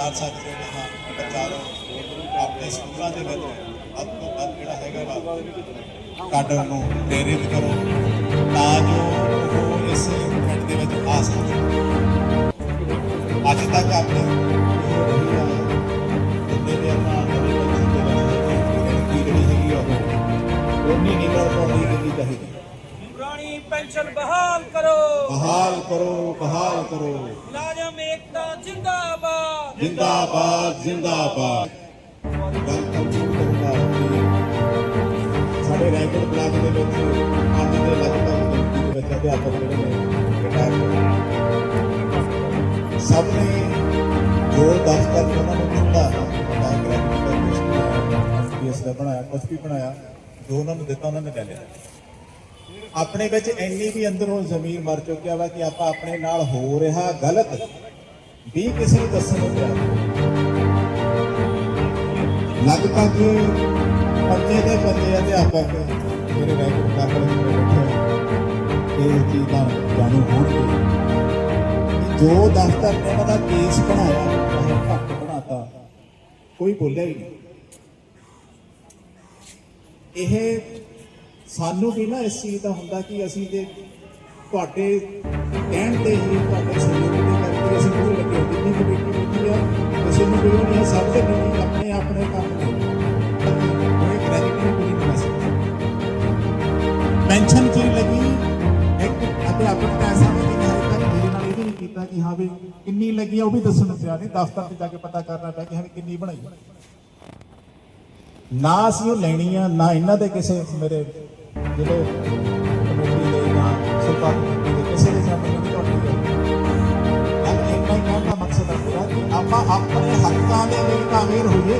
ਨਾਲ ਸਕਦੇ ਨੇ ਹਾਂ ਪ੍ਰਚਾਰ ਆਪਣੇ ਸਕੂਲਾਂ ਦੇ ਵਿੱਚ ਵੱਧ ਤੋਂ ਵੱਧ ਜਿਹੜਾ ਹੈਗਾ ਵਾ ਕਾਡਰ ਨੂੰ ਪ੍ਰੇਰਿਤ ਕਰੋ ਤਾਂ ਜੋ ਉਹ ਇਸ ਪਿੰਡ ਦੇ ਵਿੱਚ ਆ ਸਕਣ। ਅੱਜ ਤੱਕ ਆਪਣੇ ਪੁਰਾਣੀ ਪੈਨਸ਼ਨ ਬਹਾਲ ਕਰੋ। ਬਹਾਲ ਕਰੋ ਬਹਾਲ ਕਰੋ। ਮੁਲਾਜ਼ਮ ਏਕਤਾ ਜਿੰਦਾਬਾਦ। ਜਿੰਦਾਬਾਦ ਜਿੰਦਾਬਾਦ। ਸਾਡੇ ਰਾਇਗੜ ਬਲਾਕ ਦੇ ਵਿੱਚ ਅੱਜ ਦੇ ਲਗਭਗ ਵਿੱਚ ਅਧਿਆਪਕ ਜਿਹੜੇ ਸਭ ਨੇ ਜੋ ਦਫ਼ਤਰ ਉਹਨਾਂ ਨੂੰ ਦਿੱਤਾ। ਐਸਪੀਐਸ ਦਾ ਬਣਾਇਆ ਕੁਝ ਵੀ ਬਣਾਇਆ, ਜੋ ਉਹਨਾਂ ਨੂੰ ਦਿੱਤਾ ਉਹਨਾਂ ਨੇ ਲੈ ਲਿਆ। ਆਪਣੇ ਵਿੱਚ ਇੰਨੀ ਵੀ ਅੰਦਰੋਂ ਜ਼ਮੀਰ ਮਰ ਚੁੱਕਿਆ ਵਾ ਕਿ ਆਪਾਂ ਆਪਣੇ ਨਾਲ ਹੋ ਰਿਹਾ ਗਲਤ। ਵੀ ਕਿਸੇ ਨੂੰ ਦੱਸਣ ਨੂੰ ਤਿਆਰ ਲਗਭਗ ਪੰਜੇ ਦੇ ਪੰਜੇ ਅਧਿਆਪਕ ਮੇਰੇ ਰੈਗੂਲਰ ਕਾਕੜ ਦੇ ਬੈਠੇ ਇਹ ਚੀਜ਼ ਦਾ ਜਾਣੂ ਹੋਣਗੇ। ਜੋ ਦਫ਼ਤਰ ਨੇ ਉਹਨਾਂ ਦਾ ਕੇਸ ਬਣਾਇਆ ਉਹ ਘੱਟ ਬਣਾਤਾ। ਕੋਈ ਬੋਲਿਆ ਹੀ ਨਹੀਂ। ਇਹ ਸਾਨੂੰ ਵੀ ਨਾ ਇਸ ਚੀਜ਼ ਦਾ ਹੁੰਦਾ ਕਿ ਅਸੀਂ ਤੇ ਤੁਹਾਡੇ ਕਹਿਣ ਤੇ ਹੀ ਤੁਹਾਡੇ ਕੋਈ ਕਮੇਟੀ ਬੈਠੀ ਆ ਕਿਸੇ ਨੂੰ ਕੋਈ ਨਹੀਂ ਸਭ ਦੇ ਬੀਜੀ ਆਪਣੇ ਆਪਣੇ ਕੰਮ ਨੇ। ਕੋਈ ਕ੍ਰੈਡਿਟ ਨਹੀਂ ਕੋਈ ਨਹੀਂ ਸਕਦਾ ਪੈਨਸ਼ਨ ਕੀ ਲੱਗੀ, ਇੱਕ ਅਧਿਆਪਕ ਦਾ ਐਸਾ ਨਹੀਂ ਕਿ ਹਜੇ ਮੇਰੇ ਨਾਲ ਇਹ ਵੀ ਨਹੀਂ ਕੀਤਾ ਕਿ ਹਾਂ ਵੀ ਕਿੰਨੀ ਲੱਗੀ ਆ, ਉਹ ਵੀ ਦੱਸਣ ਨੂੰ ਤਿਆਰ ਨਹੀਂ। ਦਫ਼ਤਰ ਤੇ ਜਾ ਕੇ ਪਤਾ ਕਰਨਾ ਪਿਆ ਕਿ ਹਾਂ ਵੀ ਕਿੰਨੀ ਬਣਾਈ ਨਾ ਅਸੀਂ ਉਹ ਲੈਣੀ ਆ, ਨਾ ਇਹਨਾਂ ਦੇ ਕਿਸੇ ਮੇਰੇ ਜਿਹੜੇ ਕਮੇਟੀ ਦੇ ਨਾ ਸਰਕਾਰ ਆਪਾਂ ਆਪਣੇ ਹੱਕਾਂ ਦੇ ਲਈ ਤਾਂ ਹੋਈਏ।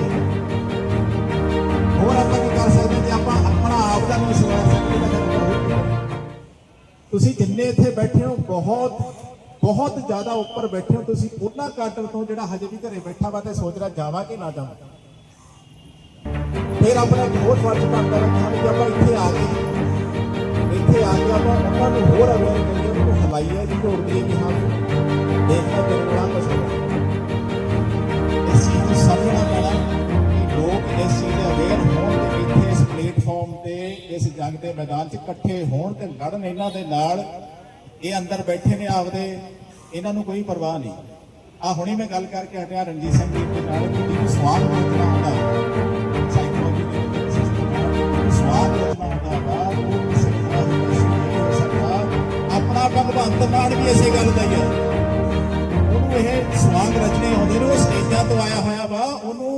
ਹੋਰ ਆਪਾਂ ਕੀ ਕਰ ਸਕਦੇ ਜੇ ਆਪਾਂ ਆਪਣਾ ਆਪ ਦਾ ਨਹੀਂ ਸਵਾਰ ਸਕਦੇ ਤੁਸੀਂ ਜਿੰਨੇ ਇੱਥੇ ਬੈਠੇ ਹੋ, ਬਹੁਤ ਬਹੁਤ ਜ਼ਿਆਦਾ ਉੱਪਰ ਬੈਠੇ ਹੋ। ਤੁਸੀਂ ਉਹਨਾਂ ਕਾਟਰ ਤੋਂ ਜਿਹੜਾ ਹਜੇ ਵੀ ਘਰੇ ਬੈਠਾ ਵਾ ਤੇ ਸੋਚ ਰਿਹਾ ਜਾਵਾਂ ਕਿ ਨਾ ਜਾਵਾਂ। ਫਿਰ ਆਪਣਾ ਇੱਕ ਹੋਰ ਫਰਜ਼ ਬਣਦਾ ਹੈ ਕਿ ਵੀ ਆਪਾਂ ਇੱਥੇ ਆ ਗਏ। ਇੱਥੇ ਆ ਕੇ ਆਪਾਂ ਉਹਨਾਂ ਨੂੰ ਹੋਰ ਅਵੇਅਰ ਕਰੀਏ, ਉਹਨਾਂ ਨੂੰ ਹਲਾਈਏ ਜੀ ਝੋੜ ਦਈਏ ਕਿ ਹਾਂ। ਵੀ ਦੇਖਣਾ ਤੇਰੇ ਕੋਲ ਇਸ ਚੀਜ਼ ਦੇ ਅਵੇਅਰ ਹੋਣ ਤੇ ਇੱਥੇ ਇਸ ਪਲੇਟਫਾਰਮ ਤੇ, ਇਸ ਜੰਗ ਦੇ ਮੈਦਾਨ 'ਚ ਇਕੱਠੇ ਹੋਣ ਤੇ ਲੜਨ ਇਹਨਾਂ ਦੇ ਨਾਲ, ਇਹ ਅੰਦਰ ਬੈਠੇ ਨੇ ਆਪਦੇ, ਇਹਨਾਂ ਨੂੰ ਕੋਈ ਪਰਵਾਹ ਨਹੀਂ। ਆ ਹੁਣੀ ਮੈਂ ਗੱਲ ਕਰਕੇ ਹਟਿਆ ਰਣਜੀਤ ਸਿੰਘ ਜੀ ਦੇ ਨਾਲ, ਕਿ ਜਿਹਨੂੰ ਸਵਾਲ ਪੁੱਛਣਾ ਹੁੰਦਾ ਸਾਈਕੋਲੋਜੀ ਦੇ ਵਿੱਚ system ਸਵਾਲ ਪੁੱਛਣਾ ਹੁੰਦਾ ਵਾ, ਉਹ ਕਿਸੇ ਤਰ੍ਹਾਂ ਦੀ ਕੋਸ਼ਿਸ਼ ਹੋ ਸਕਦਾ। ਆਪਣਾ ਭਗਵੰਤ ਨਾਲ ਵੀ ਇਸੇ ਗੱਲ ਦਾ ਹੀ ਹੈ। ਉਹਨੂੰ ਇਹ ਸਵਾਲ ਰਚਨੇ ਆਉਂਦੇ ਨੇ, ਉਹ ਸਟੇਜਾਂ ਤੋਂ ਆਇਆ ਹੋਇਆ ਵਾ, ਉਹਨੂੰ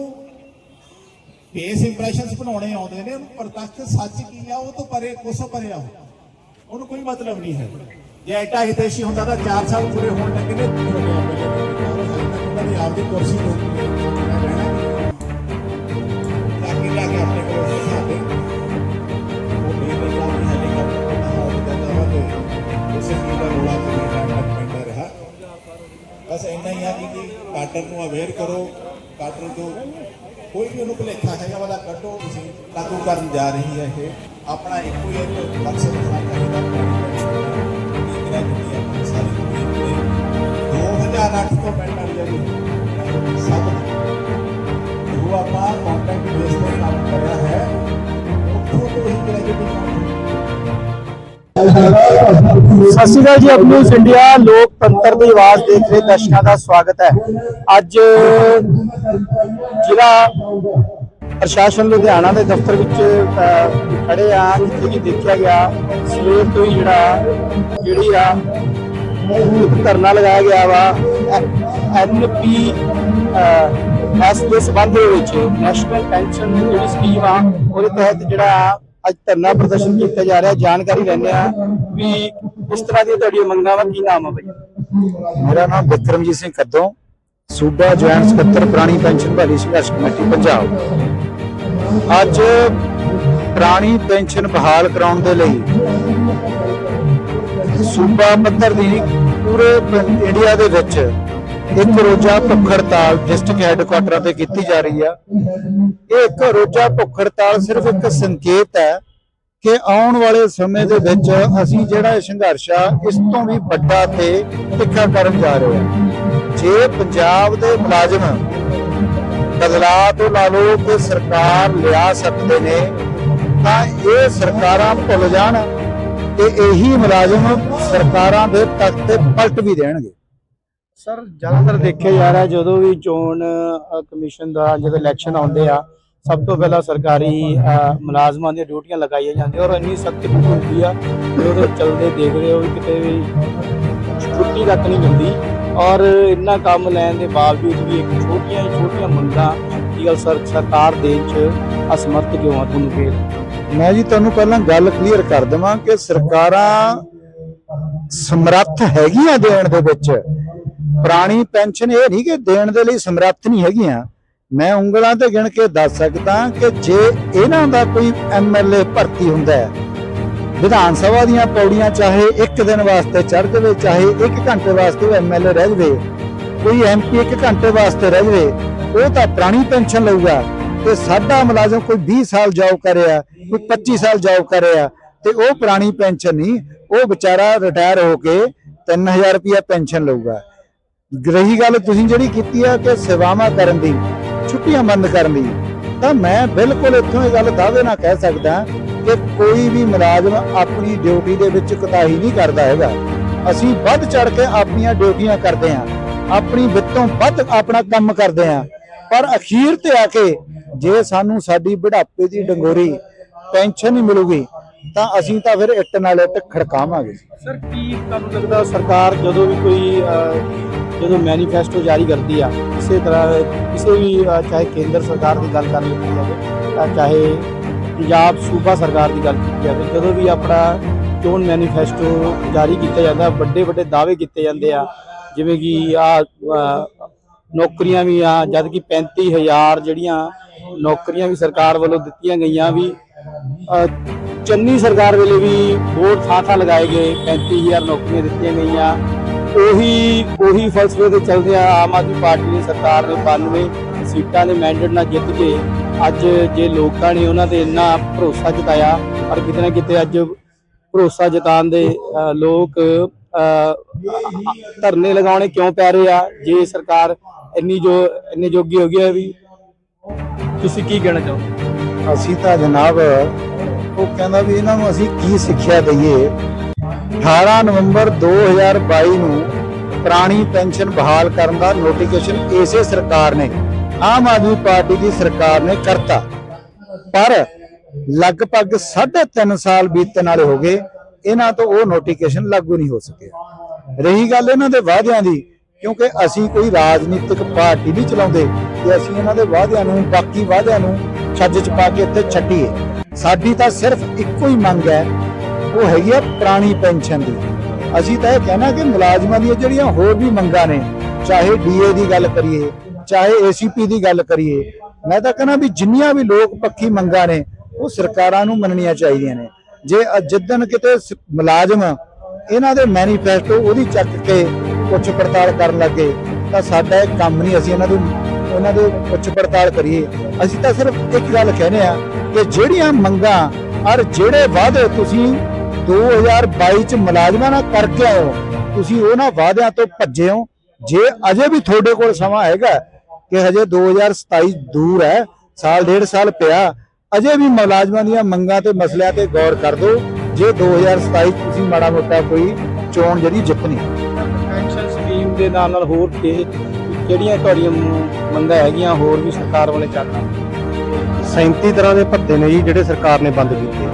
ਫੇਸ ਇੰਪ੍ਰੈਸ਼ਨਸ ਬਣਾਉਣੇ ਆਉਂਦੇ ਨੇ, ਉਹਨੂੰ ਪ੍ਰਤੱਖ ਸੱਚ ਕੀ ਆ, ਉਹ ਤੋਂ ਪਰੇ ਕੋਸੋਂ ਪਰੇ ਆ ਉਹਨੂੰ ਕੋਈ ਮਤਲਬ ਨਹੀਂ ਹੈ। ਜੇ ਐਟਾ ਹਿਤੇਸ਼ੀ ਹੁੰਦਾ ਤਾਂ 4 ਸਾਲ ਪੂਰੇ ਹੋਣ ਲੱਗੇ ਨੇ ਉਹਨਾਂ ਦੀ ਆਪਦੀ ਕੁਰਸੀ ਤੋਂ ਚਾਕੀ ਲਾ ਕੇ ਆਪਣੇ ਕੋਲ ਸਾਡੇ ਉਹ ਵੀ ਨਹੀਂ ਜਾਂਦੀ ਹੈਲੀਕਾਪਟਰ ਤੋਂ ਹੋ ਜਾਂਦਾ ਵਾ ਤੇ ਉਸੇ ਚੀਜ਼ ਦਾ ਰੋਲਾ ਪੈਂਦਾ ਰਿਹਾ। ਬਸ ਇੰਨਾ ਹੀ ਆ ਕਿ ਕਾਟਰ ਨੂੰ ਅਵੇਅਰ ਕਰੋ। ਕਾਟਰ ਤੋਂ ਕੋਈ ਵੀ ਉਹਨੂੰ ਭੁਲੇਖਾ ਹੈਗਾ ਵਾਲਾ ਕੱਢੋ, ਤੁਸੀਂ ਲਾਗੂ ਕਰਨ ਜਾ ਰਹੀ ਹੈ ਇਹ। ਆਪਣਾ ਇੱਕੋ ਹੀ ਇੱਕ ਮਕਸਦ ਹੋਣਾ ਚਾਹੀਦਾ। ਕਿ ਸਾਰੀ ਦੁਨੀਆ 2008 ਤੋਂ ਪਿੰਡ ਜਿਹੜੀ ਸਭ ਜੋ ਆਪਾਂ ਕੰਟੈਕਟ ਬੇਸ ਤੇ ਕੰਮ ਕਰਿਆ ਹੈ, ਉੱਥੋਂ ਤੋਂ ਹੀ ਗ੍ਰੈਜੂਏਟੀ ਸਤਿ ਸ਼੍ਰੀ ਅਕਾਲ ਜੀ ਅਬ ਨਿਊਜ਼ ਇੰਡੀਆ, ਲੋਕਤੰਤਰ ਦੀ ਆਵਾਜ਼ ਦੇਖ ਰਹੇ ਦਰਸ਼ਕਾਂ ਦਾ ਸਵਾਗਤ ਹੈ। ਅੱਜ ਜ਼ਿਲ੍ਹਾ ਪ੍ਰਸ਼ਾਸਨ ਲੁਧਿਆਣਾ ਦੇ ਦਫ਼ਤਰ ਵਿੱਚ ਖੜੇ ਆ। ਜਿੱਥੇ ਕਿ ਦੇਖਿਆ ਗਿਆ, ਸਵੇਰ ਤੋਂ ਹੀ ਜਿਹੜਾ ਜਿਹੜੀ ਆ ਇੱਕ ਧਰਨਾ ਲਗਾਇਆ ਗਿਆ ਵਾ। ਐਨਪੀ ਐਸ ਦੇ ਸੰਬੰਧ ਦੇ ਵਿੱਚ ਨੈਸ਼ਨਲ ਪੈਨਸ਼ਨ ਜਿਹੜੀ ਸਕੀਮ ਆ, ਉਹਦੇ ਤਹਿਤ ਜਿਹੜਾ ਅੱਜ ਧਰਨਾ ਪ੍ਰਦਰਸ਼ਨ ਕੀਤਾ ਜਾ ਰਿਹਾ। ਜਾਣਕਾਰੀ ਲੈਂਦੇ ਆ ਵੀ ਇਸ ਤਰ੍ਹਾਂ ਦੀਆਂ ਤੁਹਾਡੀਆਂ ਮੰਗਾਂ ਵਾ, ਕੀ ਨਾਮ ਆ ਬਈ? ਮੇਰਾ ਨਾਮ ਬਿਕਰਮਜੀਤ ਸਿੰਘ ਕੱਦੋਂ। ਸੂਬਾ ਜੁਆਇੰਟ ਸਕੱਤਰ ਪੁਰਾਣੀ ਪੈਨਸ਼ਨ ਭਰੀ ਸੰਘਰਸ਼ ਕਮੇਟੀ, ਪੰਜਾਬ। ਅੱਜ ਪੁਰਾਣੀ ਪੈਨਸ਼ਨ ਬਹਾਲ ਕਰਾਉਣ ਦੇ ਲਈ ਸੂਬਾ ਪੱਧਰ ਦੀ ਪੂਰੇ ਇੰਡੀਆ ਦੇ ਵਿੱਚ ਇੱਕ ਰੋਜ਼ਾ ਭੁੱਖ ਹੜਤਾਲ ਡਿਸਟ੍ਰਿਕਟ ਹੈੱਡਕੁਆਟਰਾਂ ਤੇ ਕੀਤੀ ਜਾ ਰਹੀ ਆ। ਇਹ ਇੱਕ ਰੋਜ਼ਾ ਭੁੱਖ ਹੜਤਾਲ ਸਿਰਫ ਇੱਕ ਸੰਕੇਤ ਹੈ ਕਿ ਆਉਣ ਵਾਲੇ ਸਮੇਂ ਦੇ ਵਿੱਚ ਅਸੀਂ ਜਿਹੜਾ ਇਹ ਸੰਘਰਸ਼ ਆ, ਇਸ ਤੋਂ ਵੀ ਵੱਡਾ ਤੇ ਤਿੱਖਾ ਕਰਨ ਜਾ ਰਹੇ ਹਾਂ। ਜੇ ਪੰਜਾਬ ਦੇ ਮੁਲਾਜ਼ਮ ਬਦਲਾਅ ਤੋਂ ਲਾ ਲਓ ਸਰਕਾਰ ਲਿਆ ਸਕਦੇ ਨੇ, ਤਾਂ ਇਹ ਸਰਕਾਰਾਂ ਭੁੱਲ ਜਾਣ ਤੇ ਇਹੀ ਮੁਲਾਜ਼ਮ ਸਰਕਾਰਾਂ ਦੇ ਤਖਤ ਤੇ ਪਲਟ ਵੀ ਦੇਣਗੇ। ਸਰ, ਜ਼ਿਆਦਾਤਰ ਦੇਖਿਆ ਜਾ ਰਿਹਾ ਜਦੋਂ ਵੀ ਚੋਣ ਕਮਿਸ਼ਨ ਦਾ ਜਦੋਂ ਇਲੈਕਸ਼ਨ ਆਉਂਦੇ ਆ, ਸਭ ਤੋਂ ਪਹਿਲਾਂ ਸਰਕਾਰੀ ਮੁਲਾਜ਼ਮਾਂ ਦੀਆਂ ਡਿਊਟੀਆਂ ਲਗਾਈਆਂ ਜਾਂਦੀਆਂ ਔਰ ਇੰਨੀ ਸਖਤ ਹੁੰਦੀ ਆ ਕਿ ਚਲਦੇ ਦੇਖ ਰਹੇ ਹੋ ਵੀ ਕਿਤੇ ਵੀ ਛੁੱਟੀ ਤੱਕ ਨਹੀਂ ਮਿਲਦੀ। ਔਰ ਇੰਨਾ ਕੰਮ ਲੈਣ ਦੇ ਬਾਵਜੂਦ ਵੀ ਇੱਕ ਛੋਟੀਆਂ ਛੋਟੀਆਂ ਮੰਗਾਂ ਦੀ ਸਰਕਾਰ ਦੇਣ ਚ ਅਸਮਰਥ ਕਿਉਂ ਆ ਤੁਹਾਨੂੰ ਫੇਰ? ਮੈਂ ਜੀ ਤੁਹਾਨੂੰ ਪਹਿਲਾਂ ਗੱਲ ਕਲੀਅਰ ਕਰ ਦਵਾਂ ਕਿ ਸਰਕਾਰਾਂ ਸਮਰੱਥ ਹੈਗੀਆਂ ਦੇਣ ਦੇ ਵਿੱਚ। ਪੁਰਾਣੀ ਪੈਨਸ਼ਨ ਇਹ ਨਹੀਂ ਕਿ ਦੇਣ ਦੇ ਲਈ ਸਮਰੱਥ ਨਹੀਂ ਹੈਗੀਆਂ। ਮੈਂ ਉਂਗਲਾਂ ਤੇ ਗਿਣ ਕੇ ਦੱਸ ਸਕਦਾ ਕਿ ਜੇ ਇਹਨਾਂ ਦਾ ਕੋਈ ਐਮਐਲਏ ਭਰਤੀ ਹੁੰਦਾ ਹੈ ਵਿਧਾਨ ਸਭਾ ਦੀਆਂ ਪੌੜੀਆਂ ਚਾਹੇ ਇੱਕ ਦਿਨ ਵਾਸਤੇ ਚੜ੍ਹ ਜਾਵੇ, ਚਾਹੇ 1 ਘੰਟੇ ਵਾਸਤੇ ਉਹ ਐਮਐਲਏ ਰਹਿ ਜਾਵੇ, ਕੋਈ ਐਮਪੀ 1 ਘੰਟੇ ਵਾਸਤੇ ਰਹਿ ਜਾਵੇ, ਉਹ ਤਾਂ ਪੁਰਾਣੀ ਪੈਨਸ਼ਨ ਲਊਗਾ। ਤੇ ਸਾਡਾ ਮੁਲਾਜ਼ਮ ਕੋਈ 20 ਸਾਲ ਜੌਬ ਕਰਿਆ ਕੋਈ 25 ਸਾਲ ਜੌਬ ਕਰਿਆ ਤੇ ਉਹ ਪੁਰਾਣੀ ਪੈਨਸ਼ਨ ਨਹੀਂ, ਉਹ ਵਿਚਾਰਾ ਰਿਟਾਇਰ ਹੋ ਕੇ 3000 ਰੁਪਇਆ ਪੈਨਸ਼ਨ ਲਊਗਾ। ਰਹੀ ਗੱਲ ਤੁਸੀਂ ਜਿਹੜੀ ਕੀਤੀ ਆ ਕਿ ਸੇਵਾਵਾਂ ਕਰਨ ਦੀ, ਛੁੱਟੀਆਂ ਬੰਦ ਕਰਨ ਦੀ, ਤਾਂ ਮੈਂ ਬਿਲਕੁਲ ਇੱਥੋਂ ਇਹ ਗੱਲ ਦਾਅਵੇ ਨਾਲ ਕਹਿ ਸਕਦਾ ਕਿ ਕੋਈ ਵੀ ਮੁਲਾਜ਼ਮ ਆਪਣੀ ਡਿਊਟੀ ਦੇ ਵਿੱਚ ਕੋਤਾਹੀ ਨਹੀਂ ਕਰਦਾ ਹੈਗਾ। ਅਸੀਂ ਵੱਧ ਚੜ ਕੇ ਆਪਣੀਆਂ ਡਿਊਟੀਆਂ ਕਰਦੇ ਹਾਂ। ਆਪਣੀ ਵਿੱਤੋਂ ਵੱਧ ਆਪਣਾ ਕੰਮ ਕਰਦੇ ਹਾਂ। ਪਰ ਅਖੀਰ ਤੇ ਆ ਕੇ ਜੇ ਸਾਨੂੰ ਸਾਡੀ ਬੁਢਾਪੇ ਦੀ ਡੰਗੋਰੀ ਪੈਨਸ਼ਨ ਨਹੀਂ ਮਿਲੂਗੀ, ਤਾਂ ਅਸੀਂ ਤਾਂ ਫਿਰ ਇੱਟ ਨਾਲ ਇੱਟ ਖੜਕਾਵਾਂਗੇ। ਸਰ, ਕੀ ਤੁਹਾਨੂੰ ਲੱਗਦਾ ਸਰਕਾਰ ਜਦੋਂ ਵੀ ਕੋਈ ਜਦੋਂ ਮੈਨੀਫੈਸਟੋ ਜਾਰੀ ਕਰਦੀ ਆ ਕਿਸੇ ਤਰ੍ਹਾਂ ਕਿਸੇ ਵੀ ਚਾਹੇ ਕੇਂਦਰ ਸਰਕਾਰ ਦੀ ਗੱਲ ਕਰ ਲਈ ਜਾਵੇ, ਤਾਂ ਚਾਹੇ ਪੰਜਾਬ ਸੂਬਾ ਸਰਕਾਰ ਦੀ ਗੱਲ ਕੀਤੀ ਜਾਵੇ, ਜਦੋਂ ਵੀ ਆਪਣਾ ਚੋਣ ਮੈਨੀਫੈਸਟੋ ਜਾਰੀ ਕੀਤਾ ਜਾਂਦਾ, ਵੱਡੇ ਵੱਡੇ ਦਾਅਵੇ ਕੀਤੇ ਜਾਂਦੇ ਆ, ਜਿਵੇਂ ਕਿ ਆ ਨੌਕਰੀਆਂ ਵੀ ਆ, ਜਦ ਕਿ 35000 ਜਿਹੜੀਆਂ ਨੌਕਰੀਆਂ ਵੀ ਸਰਕਾਰ ਵੱਲੋਂ ਦਿੱਤੀਆਂ ਗਈਆਂ ਵੀ ਚੰਨੀ ਸਰਕਾਰ ਵੇਲੇ ਵੀ ਬੋਰਡ ਥਾਂ ਥਾਂ ਲਗਾਏ ਗਏ 35000 ਨੌਕਰੀਆਂ ਦਿੱਤੀਆਂ ਗਈਆਂ। ਉਹੀ ਉਹੀ ਫਲਸਫੇ ਦੇ ਚੱਲਦੇ ਆ, ਆਮ ਆਦਮੀ ਪਾਰਟੀ ਦੀ ਸਰਕਾਰ ਨੇ 92 ਸੀਟਾਂ ਦੇ ਮੈਂਡੇਟ ਨਾਲ ਜਿੱਤ ਕੇ ਅੱਜ ਜੇ ਲੋਕਾਂ ਨੇ ਉਹਨਾਂ ਤੇ ਇੰਨਾ ਭਰੋਸਾ ਜਤਾਇਆ, ਪਰ ਕਿਤੇ ਨਾ ਕਿਤੇ ਅੱਜ ਭਰੋਸਾ ਜਤਾਉਣ ਦੇ ਲੋਕ ਧਰਨੇ ਲਗਾਉਣੇ ਕਿਉਂ ਪੈ ਰਹੇ ਆ? ਜੇ ਸਰਕਾਰ ਇੰਨੀ ਜੋ, ਇੰਨੇ ਜੋਗੀ ਹੋ ਗਈ ਹੈ ਵੀ ਤੁਸੀਂ ਕੀ ਕਹਿਣਾ ਚਾਹੋ ਅਸੀਂ ਤਾਂ ਜਨਾਬ, ਉਹ ਕਹਿੰਦਾ ਵੀ ਇਹਨਾਂ ਨੂੰ ਅਸੀਂ ਕੀ ਸਿੱਖਿਆ ਦਈਏ? 18 ਨਵੰਬਰ 2022 ਨੂੰ ਪੁਰਾਣੀ ਪੈਨਸ਼ਨ ਬਹਾਲ ਕਰਨ ਦਾ ਨੋਟੀਫਿਕੇਸ਼ਨ ਇਸੇ ਸਰਕਾਰ ਨੇ ਆਮ ਆਦਮੀ ਪਾਰਟੀ ਦੀ ਸਰਕਾਰ ਨੇ ਕਰਤਾ। ਪਰ ਲਗਭਗ 3.5 ਸਾਲ ਬੀਤਣ ਵਾਲੇ ਹੋ ਗਏ, ਇਹਨਾਂ ਤੋਂ ਉਹ ਨੋਟੀਫਿਕੇਸ਼ਨ ਲਾਗੂ ਨਹੀਂ ਹੋ ਸਕਿਆ। ਰਹੀ ਗੱਲ ਇਹਨਾਂ ਦੇ ਵਾਅਦਿਆਂ ਦੀ, ਕਿਉਂਕਿ ਅਸੀਂ ਕੋਈ ਰਾਜਨੀਤਿਕ ਪਾਰਟੀ ਨਹੀਂ ਚਲਾਉਂਦੇ ਕਿ ਅਸੀਂ ਇਹਨਾਂ ਦੇ ਵਾਅਦਿਆਂ ਨੂੰ, ਬਾਕੀ ਵਾਅਦਿਆਂ ਨੂੰ ਛੱਜ ਚ ਪਾ ਕੇ ਇੱਥੇ ਛੱਡੀਏ। ਸਾਡੀ ਤਾਂ ਸਿਰਫ ਇੱਕੋ ਹੀ ਮੰਗ ਹੈ, ਉਹ ਹੈਗੀ ਆ ਪੁਰਾਣੀ ਪੈਨਸ਼ਨ ਦੀ। ਅਸੀਂ ਤਾਂ ਇਹ ਕਹਿਣਾ ਕਿ ਮੁਲਾਜ਼ਮਾਂ ਦੀਆਂ ਜਿਹੜੀਆਂ ਹੋਰ ਵੀ ਮੰਗਾਂ ਨੇ, ਚਾਹੇ ਡੀਏ ਦੀ ਗੱਲ ਕਰੀਏ ਚਾਹੇ ਏਸੀਪੀ ਦੀ ਗੱਲ ਕਰੀਏ, ਮੈਂ ਤਾਂ ਕਹਿੰਦਾ ਵੀ ਜਿੰਨੀਆਂ ਵੀ ਲੋਕ ਪੱਖੀ ਮੰਗਾਂ ਨੇ, ਉਹ ਸਰਕਾਰਾਂ ਨੂੰ ਮੰਨਣੀਆਂ ਚਾਹੀਦੀਆਂ ਨੇ। ਜੇ ਅ- ਜਿੱਦਣ ਕਿਤੇ ਮੁਲਾਜ਼ਮ ਇਹਨਾਂ ਦੇ ਮੈਨੀਫੈਸਟੋ ਉਹਦੀ ਚੱਕ ਕੇ ਪੁੱਛ ਪੜਤਾਲ ਕਰਨ ਲੱਗੇ, ਤਾਂ ਸਾਡਾ ਇਹ ਕੰਮ ਨਹੀਂ ਅਸੀਂ ਇਹਨਾਂ ਦੀ, ਉਹਨਾਂ ਦੇ ਪੁੱਛ ਪੜਤਾਲ ਕਰੀਏ। ਅਸੀਂ ਤਾਂ ਸਿਰਫ ਇੱਕ ਗੱਲ ਕਹਿੰਦੇ ਆ ਕਿ ਜਿਹੜੀਆਂ ਮੰਗਾਂ ਔਰ ਜਿਹੜੇ ਵਾਅਦੇ ਤੁਸੀਂ 2022 ਚ ਮੁਲਾਜ਼ਮਾਂ ਨਾਲ ਕਰਕੇ ਆਓ ਤੁਸੀਂ ਉਹਨਾਂ ਵਾਅਦਿਆਂ ਤੋਂ ਭੱਜੇ ਹੋ। ਜੇ ਅਜੇ ਵੀ ਤੁਹਾਡੇ ਕੋਲ ਸਮਾਂ ਹੈਗਾ ਕਿ ਹਜੇ 2027 ਦੂਰ ਹੈ ਸਾਲ ਡੇਢ ਸਾਲ ਪਿਆ ਅਜੇ ਵੀ ਮੁਲਾਜ਼ਮਾਂ ਦੀਆਂ ਮੰਗਾਂ ਤੇ ਮਸਲਿਆਂ ਤੇ ਗੌਰ ਕਰ ਦਿਓ ਜੇ 2027 ਚ ਤੁਸੀਂ ਮਾੜਾ ਮੋਟਾ ਕੋਈ ਚੋਣ ਜਿਹੜੀ ਜਿੱਤਣੀ ਪੈਨਸ਼ਨ ਸਕੀਮ ਦੇ ਨਾਲ ਨਾਲ ਹੋਰ ਕਿ- ਕਿਹੜੀਆਂ ਤੁਹਾਡੀਆਂ ਮੰਗਾਂ ਹੈਗੀਆਂ ਹੋਰ ਵੀ ਸਰਕਾਰ ਵਾਲੇ ਚੱਲਣਾ। 37 ਤਰ੍ਹਾਂ ਦੇ ਭੱਤੇ ਨੇ ਜੀ ਜਿਹੜੇ ਸਰਕਾਰ ਨੇ ਬੰਦ ਕੀਤੇ।